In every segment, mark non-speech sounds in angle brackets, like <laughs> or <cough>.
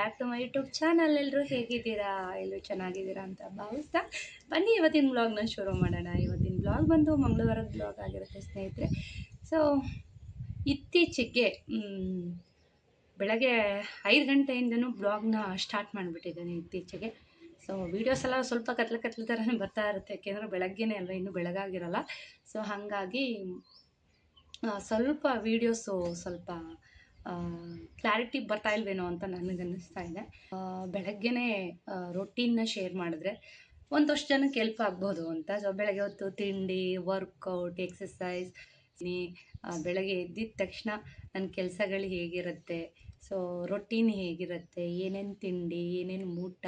Back to my YouTube channel ಎಲ್ಲರೂ ಹೇಗಿದ್ದೀರಾ? ಎಲ್ಲರೂ ಚೆನ್ನಾಗಿದ್ದೀರಾ ಅಂತ ಭಾವಿಸ್ತಾ ಬನ್ನಿ, ಇವತ್ತಿನ ಬ್ಲಾಗ್ನ ಶುರು ಮಾಡೋಣ. ಇವತ್ತಿನ ಬ್ಲಾಗ್ ಬಂದು ಮಂಗಳವಾರದ ಬ್ಲಾಗ್ ಆಗಿರುತ್ತೆ ಸ್ನೇಹಿತರೆ. ಸೊ ಇತ್ತೀಚೆಗೆ ಬೆಳಗ್ಗೆ ಐದು ಗಂಟೆಯಿಂದನೂ ಬ್ಲಾಗ್ನ ಸ್ಟಾರ್ಟ್ ಮಾಡಿಬಿಟ್ಟಿದ್ದೇನೆ ಇತ್ತೀಚೆಗೆ. ಸೊ ವೀಡಿಯೋಸ್ ಎಲ್ಲ ಸ್ವಲ್ಪ ಕತ್ಲೆ ಕತ್ಲೆ ಥರನೇ ಬರ್ತಾ ಇರುತ್ತೆ. ಯಾಕೆಂದರೆ ಬೆಳಗ್ಗೆನೇ ಅಲ್ವಾ, ಇನ್ನೂ ಬೆಳಗಾಗಿರಲ್ಲ. ಸೊ ಹಾಗಾಗಿ ಸ್ವಲ್ಪ ವೀಡಿಯೋಸು ಸ್ವಲ್ಪ ಕ್ಲಾರಿಟಿ ಬರ್ತಾ ಇಲ್ವೇನೋ ಅಂತ ನನಗೆ ಅನ್ನಿಸ್ತಾ ಇದೆ ಬೆಳಗ್ಗೆನೇ ರೊಟೀನ್ನ ಶೇರ್ ಮಾಡಿದ್ರೆ ಒಂದಷ್ಟು ಜನಕ್ಕೆ ಹೆಲ್ಪ್ ಆಗ್ಬೋದು ಅಂತ. ಸೊ ಬೆಳಗ್ಗೆ ಹೊತ್ತು ತಿಂಡಿ ವರ್ಕೌಟ್ ಎಕ್ಸಸೈಸ್ ಬೆಳಗ್ಗೆ ಎದ್ದಿದ ತಕ್ಷಣ ನನ್ನ ಕೆಲಸಗಳು ಹೇಗಿರುತ್ತೆ? ಸೊ ರೊಟೀನ್ ಹೇಗಿರುತ್ತೆ? ಏನೇನು ತಿಂಡಿ, ಏನೇನು ಊಟ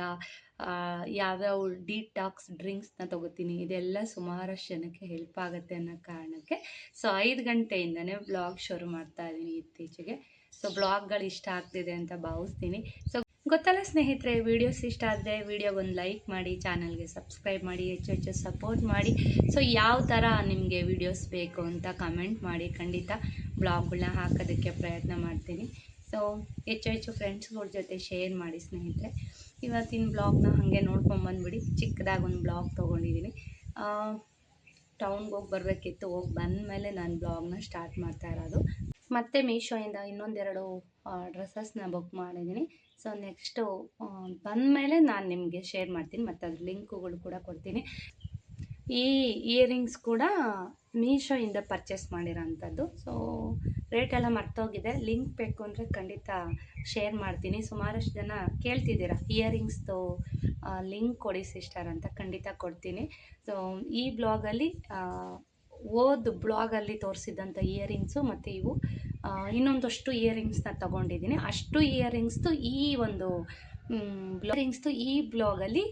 ಯಾವ್ಯಾವ ಡಿಟಾಕ್ಸ್ ಡ್ರಿಂಕ್ಸ್ನ ತಗೋತೀನಿ? ಇದೆಲ್ಲ ಸುಮಾರಷ್ಟು ಜನಕ್ಕೆ ಹೆಲ್ಪ್ ಆಗುತ್ತೆ ಅನ್ನೋ ಕಾರಣಕ್ಕೆ. ಸೊ ಐದು ಗಂಟೆಯಿಂದನೇ ಬ್ಲಾಗ್ ಶುರು ಮಾಡ್ತಾ ಇದ್ದೀನಿ ಇತ್ತೀಚೆಗೆ. ಸೊ ಬ್ಲಾಗ್ಗಳು ಇಷ್ಟ ಆಗ್ತಿದೆ ಅಂತ ಭಾವಿಸ್ತೀನಿ. ಸೊ ಗೊತ್ತಲ್ಲ ಸ್ನೇಹಿತರೆ ವಿಡಿಯೋಸ್ ಇಷ್ಟ ಆದರೆ ವಿಡಿಯೋಗೊಂದು ಲೈಕ್ ಮಾಡಿ ಚಾನಲ್ಗೆ ಸಬ್ಸ್ಕ್ರೈಬ್ ಮಾಡಿ, ಹೆಚ್ಚು ಹೆಚ್ಚು ಸಪೋರ್ಟ್ ಮಾಡಿ. ಸೊ ಯಾವ ಥರ ನಿಮಗೆ ವಿಡಿಯೋಸ್ ಬೇಕು ಅಂತ ಕಮೆಂಟ್ ಮಾಡಿ, ಖಂಡಿತ ಬ್ಲಾಗ್ಗಳನ್ನ ಹಾಕೋದಕ್ಕೆ ಪ್ರಯತ್ನ ಮಾಡ್ತೀನಿ. ಸೊ ಹೆಚ್ಚು ಹೆಚ್ಚು ಫ್ರೆಂಡ್ಸ್ಗಳ ಜೊತೆ ಶೇರ್ ಮಾಡಿ ಸ್ನೇಹಿತರೆ. ಇವತ್ತಿನ ಬ್ಲಾಗ್ನ ಹಾಗೆ ನೋಡ್ಕೊಂಬಂದ್ಬಿಡಿ ಚಿಕ್ಕದಾಗಿ ಒಂದು ಬ್ಲಾಗ್ ತೊಗೊಂಡಿದ್ದೀನಿ ಟೌನ್ಗೆ ಹೋಗಿ ಬರಬೇಕಿತ್ತು. ಹೋಗಿ ಬಂದಮೇಲೆ ನಾನು ಬ್ಲಾಗ್ನ ಸ್ಟಾರ್ಟ್ ಮಾಡ್ತಾ ಇರೋದು. ಮತ್ತು ಮೀಶೋಯಿಂದ ಇನ್ನೊಂದೆರಡು ಡ್ರೆಸ್ಸಸ್ನ ಬುಕ್ ಮಾಡಿದ್ದೀನಿ. ಸೊ ನೆಕ್ಸ್ಟು ಬಂದಮೇಲೆ ನಾನು ನಿಮಗೆ ಶೇರ್ ಮಾಡ್ತೀನಿ, ಮತ್ತು ಅದ್ರ ಲಿಂಕುಗಳು ಕೂಡ ಕೊಡ್ತೀನಿ. ಈ ಇಯರಿಂಗ್ಸ್ ಕೂಡ ಮೀಶೋಯಿಂದ ಪರ್ಚೇಸ್ ಮಾಡಿರೋಂಥದ್ದು. ಸೊ ರೇಟ್ ಎಲ್ಲ ಮರ್ತೋಗಿದೆ. ಲಿಂಕ್ ಬೇಕು ಅಂದರೆ ಖಂಡಿತ ಶೇರ್ ಮಾಡ್ತೀನಿ. ಸುಮಾರಷ್ಟು ಜನ ಕೇಳ್ತಿದ್ದೀರಾ ಇಯರಿಂಗ್ಸ್ದು ಲಿಂಕ್ ಕೊಡಿ ಸಿಸ್ಟರ್ ಅಂತ ಖಂಡಿತ ಕೊಡ್ತೀನಿ. ಸೊ ಈ ಬ್ಲಾಗಲ್ಲಿ ಓದ್ ಬ್ಲಾಗಲ್ಲಿ ತೋರಿಸಿದಂಥ ಇಯರಿಂಗ್ಸು ಮತ್ತು ಇವು ಇನ್ನೊಂದಷ್ಟು ಇಯರಿಂಗ್ಸ್ನ ತಗೊಂಡಿದ್ದೀನಿ. ಅಷ್ಟು ಇಯರಿಂಗ್ಸ್ದು ಈ ಒಂದು ಇಯರಿಂಗ್ಸ್ದು ಈ ಬ್ಲಾಗಲ್ಲಿ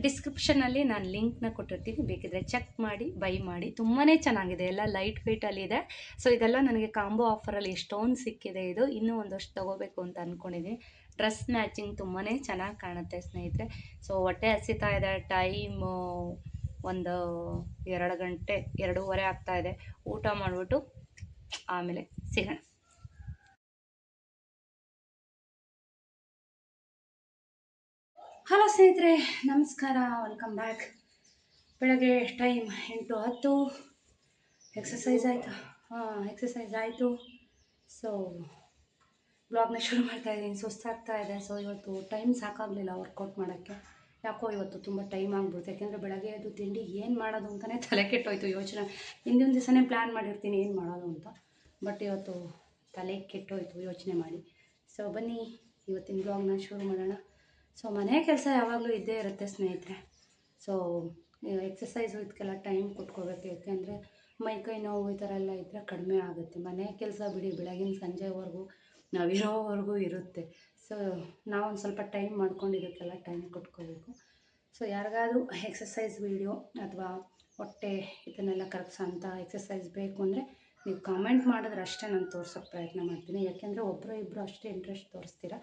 ಡಿಸ್ಕ್ರಿಪ್ಷನಲ್ಲಿ ನಾನು ಲಿಂಕ್ನ ಕೊಟ್ಟಿರ್ತೀನಿ. ಬೇಕಿದ್ರೆ ಚೆಕ್ ಮಾಡಿ, ಬೈ ಮಾಡಿ. ತುಂಬಾ ಚೆನ್ನಾಗಿದೆ. ಎಲ್ಲ ಲೈಟ್ ವೇಟಲ್ಲಿದೆ ಸೊ, ಇದೆಲ್ಲ ನನಗೆ ಕಾಂಬೋ ಆಫರಲ್ಲಿ ಎಷ್ಟೊಂದು ಸಿಕ್ಕಿದೆ ಇದು. ಇನ್ನೂ ಒಂದಷ್ಟು ತೊಗೋಬೇಕು ಅಂತ ಅಂದ್ಕೊಂಡಿದ್ದೀನಿ ಡ್ರೆಸ್ ಮ್ಯಾಚಿಂಗ್ ತುಂಬಾ ಚೆನ್ನಾಗಿ ಕಾಣುತ್ತೆ ಸ್ನೇಹಿತರೆ. ಸೊ, ಹೊಟ್ಟೆ ಹಸಿತಾ ಇದೆ. ಟೈಮು ಒಂದು ಎರಡು ಗಂಟೆ, ಎರಡೂವರೆ ಆಗ್ತಾ ಇದೆ. ಊಟ ಮಾಡಿಬಿಟ್ಟು ಆಮೇಲೆ ಸಿಗೋಣ. ಹಲೋ ಸ್ನೇಹಿತರೆ, ನಮಸ್ಕಾರ ವೆಲ್ಕಮ್ ಬ್ಯಾಕ್ ಬೆಳಗ್ಗೆ ಟೈಮ್ ಎಂಟು ಹತ್ತು. ಎಕ್ಸಸೈಸ್ ಆಯಿತು? ಹಾಂ ಎಕ್ಸಸೈಸ್ ಆಯಿತು. ಸೊ ಬ್ಲಾಗ್ನ ಶುರು ಮಾಡ್ತಾ ಇದ್ದೀನಿ. ಸುಸ್ತಾಗ್ತಾ ಇದೆ. ಸೊ ಇವತ್ತು ಟೈಮ್ ಸಾಕಾಗಲಿಲ್ಲ ವರ್ಕೌಟ್ ಮಾಡೋಕ್ಕೆ. ಯಾಕೋ ಇವತ್ತು ತುಂಬ ಟೈಮ್ ಆಗ್ಬಿಡುತ್ತೆ ಯಾಕೆಂದರೆ ಬೆಳಗ್ಗೆ ಎದ್ದು ತಿಂಡಿ ಏನು ಮಾಡೋದು ಅಂತಲೇ <laughs> ತಲೆ ಕೆಟ್ಟೋಯ್ತು ಯೋಚನೆ. ಹಿಂದಿನ ದಿವಸನೇ ಪ್ಲ್ಯಾನ್ ಮಾಡಿರ್ತೀನಿ, ಏನು ಮಾಡೋದು ಅಂತ. ಬಟ್ ಇವತ್ತು ತಲೆ ಕೆಟ್ಟೋಯ್ತು ಯೋಚನೆ ಮಾಡಿ. ಸೊ ಬನ್ನಿ, ಇವತ್ತಿನ ಬ್ಲಾಗ್ನ ಶುರು ಮಾಡೋಣ. ಸೊ ಮನೆ ಕೆಲಸ ಯಾವಾಗಲೂ ಇದ್ದೇ ಇರುತ್ತೆ ಸ್ನೇಹಿತರೆ. ಸೊ ಎಕ್ಸಸೈಸ್ ಇದಕ್ಕೆಲ್ಲ ಟೈಮ್ ಕೊಟ್ಕೋಬೇಕು. ಯಾಕೆಂದರೆ ಮೈ ಕೈ ನೋವು ಈ ಥರ ಎಲ್ಲ ಇದ್ದರೆ ಕಡಿಮೆ ಆಗುತ್ತೆ. ಮನೆ ಕೆಲಸ ಬಿಡಿ, ಬೆಳಗಿನ ಸಂಜೆವರೆಗೂ ನಾವಿರೋವರೆಗೂ ಇರುತ್ತೆ. ಸೊ ನಾವೊಂದು ಸ್ವಲ್ಪ ಟೈಮ್ ಮಾಡ್ಕೊಂಡು ಇದಕ್ಕೆಲ್ಲ ಟೈಮ್ ಕೊಟ್ಕೋಬೇಕು. ಸೊ ಯಾರಿಗಾದ್ರೂ ಎಕ್ಸಸೈಸ್ ವೀಡಿಯೋ ಅಥವಾ ಹೊಟ್ಟೆ ಇದನ್ನೆಲ್ಲ ಕರಗಿಸೋಂಥ ಎಕ್ಸಸೈಸ್ ಬೇಕು ಅಂದರೆ ನೀವು ಕಾಮೆಂಟ್ ಮಾಡಿದ್ರೆ ಅಷ್ಟೇ ನಾನು ತೋರ್ಸೋಕ್ಕೆ ಪ್ರಯತ್ನ ಮಾಡ್ತೀನಿ. ಯಾಕೆಂದರೆ ಒಬ್ಬರು ಇಬ್ಬರು ಅಷ್ಟೇ ಇಂಟ್ರೆಸ್ಟ್ ತೋರಿಸ್ತೀರ.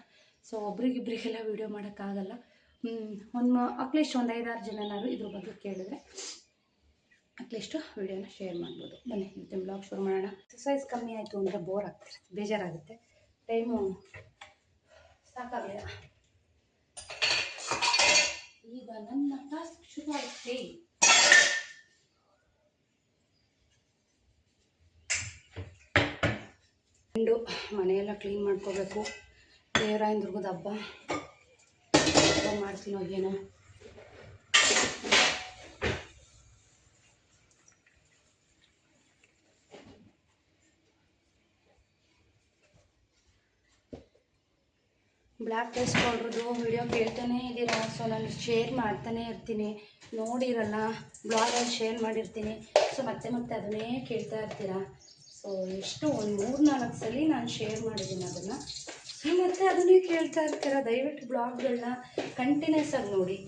ಸೊ ಒಬ್ರಿಗಿಬ್ರಿಗೆಲ್ಲ ವೀಡಿಯೋ ಮಾಡೋಕ್ಕಾಗಲ್ಲ. ಒಂದು ಅಟ್ಲೀಸ್ಟ್ ಒಂದು ಐದಾರು ಜನನಾದ್ರು ಇದ್ರ ಬಗ್ಗೆ ಕೇಳಿದ್ರೆ ಅಟ್ಲೀಸ್ಟು ವೀಡಿಯೋನ ಶೇರ್ ಮಾಡ್ಬೋದು. ಬನ್ನಿ ಇವತ್ತಿನ ಬ್ಲಾಗ್ ಶುರು ಮಾಡೋಣ. ಎಕ್ಸಸೈಸ್ ಕಮ್ಮಿ ಆಯಿತು ಅಂದರೆ ಬೋರ್ ಆಗ್ತಿರುತ್ತೆ ಬೇಜಾರಾಗುತ್ತೆ. ಟೈಮು ಸಾಕಾಗಲಿಲ್ಲ ಈಗ ನನ್ನ ಟಾಸ್ಕ್ ಶುರು ಆಗುತ್ತೆ ಗಂಡು, ಮನೆಯೆಲ್ಲ ಕ್ಲೀನ್ ಮಾಡ್ಕೋಬೇಕು. ದೇವರಾಯನ ದುರ್ಗದ ಹಬ್ಬ. ಮಾಡ್ತೀನೋ ಏನೋ. ಬ್ಲ್ಯಾಕ್ ಡ್ರೆಸ್ ಪೌಡ್ರದ್ದು ವಿಡಿಯೋ ಕೇಳ್ತಾನೆ ಇದ್ದೀರಾ ಸೊ ನಾನು ಶೇರ್ ಮಾಡ್ತಾನೆ ಇರ್ತೀನಿ. ನೋಡಿರಲ್ಲ ಬ್ಲಾಗಲ್ಲಿ ಶೇರ್ ಮಾಡಿರ್ತೀನಿ. ಸೊ ಮತ್ತೆ ಮತ್ತೆ ಅದನ್ನೇ ಕೇಳ್ತಾ ಇರ್ತೀರಾ? ಸೊ ಎಷ್ಟು ಒಂದು ಮೂರು ನಾಲ್ಕು ಸಲ ನಾನು ಶೇರ್ ಮಾಡಿದ್ದೀನಿ ಅದನ್ನು. ಸೊ ಮತ್ತೆ ಅದನ್ನೇ ಕೇಳ್ತಾ ಇರ್ತೀರ? ದಯವಿಟ್ಟು ಬ್ಲಾಗ್ಗಳನ್ನ ಕಂಟಿನ್ಯೂಸ್ ಆಗಿ ನೋಡಿ.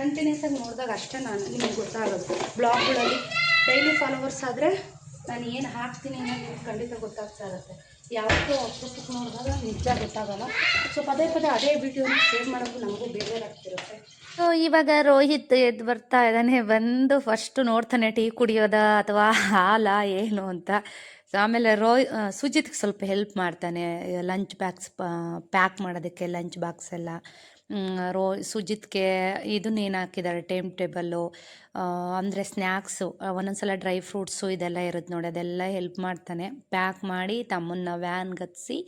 ಕಂಟಿನ್ಯೂಸ್ ಆಗಿ ನೋಡಿದಾಗ ಅಷ್ಟೇ ನಾನು, ನಿಮಗೆ ಗೊತ್ತಾಗೋದು ಬ್ಲಾಗ್ಗಳಲ್ಲಿ ಡೈಲಿ ಫಾಲೋವರ್ಸ್ ಆದರೆ ನಾನು ಏನು ಹಾಕ್ತೀನಿ ಅನ್ನೋದು ಖಂಡಿತ ಗೊತ್ತಾಗ್ತಾ ಇರುತ್ತೆ. ಯಾವತ್ತೂ ಅಪರೂಪಕ್ಕೆ ನೋಡಿದಾಗ ನಿಜ ಗೊತ್ತಾಗಲ್ಲ. ಸೊ ಪದೇ ಪದೇ ಅದೇ ವಿಡಿಯೋನ ಶೇರ್ ಮಾಡೋದು ನಮಗೂ ಬೇಜಾರಾಗ್ತಿರುತ್ತೆ. ಸೊ ಇವಾಗ ರೋಹಿತ್ ಎದ್ದು ಬರ್ತಾ ಇದ್ದಾನೆ ಬಂದು ಫಸ್ಟ್ ನೋಡ್ತಾನೆ ಟೀ ಕುಡಿಯೋದ ಅಥವಾ ಹಾಲ ಏನು ಅಂತ. ಸೊ ಆಮೇಲೆ ಆ, ಸುಜಿತ್ಗೆ ಸ್ವಲ್ಪ ಹೆಲ್ಪ್ ಮಾಡ್ತಾನೆ ಲಂಚ್ ಬ್ಯಾಗ್ಸ್ ಪ್ಯಾಕ್ ಮಾಡೋದಕ್ಕೆ ಲಂಚ್ ಬಾಕ್ಸ್ ಎಲ್ಲ. ರೋ, ಸುಜಿತ್ಗೆ ಇದನ್ನೇನು ಹಾಕಿದ್ದಾರೆ ಟೈಮ್ ಟೇಬಲ್ಲು ಅಂದರೆ ಸ್ನ್ಯಾಕ್ಸು ಒಂದೊಂದ್ಸಲ ಡ್ರೈ ಫ್ರೂಟ್ಸು ಇದೆಲ್ಲ ಇರುತ್ತೆ ನೋಡಿ, ಅದೆಲ್ಲ ಹೆಲ್ಪ್ ಮಾಡ್ತಾನೆ. ಪ್ಯಾಕ್ ಮಾಡಿ ತಮ್ಮನ್ನ ವ್ಯಾನ್ ಗತ್ಸಿ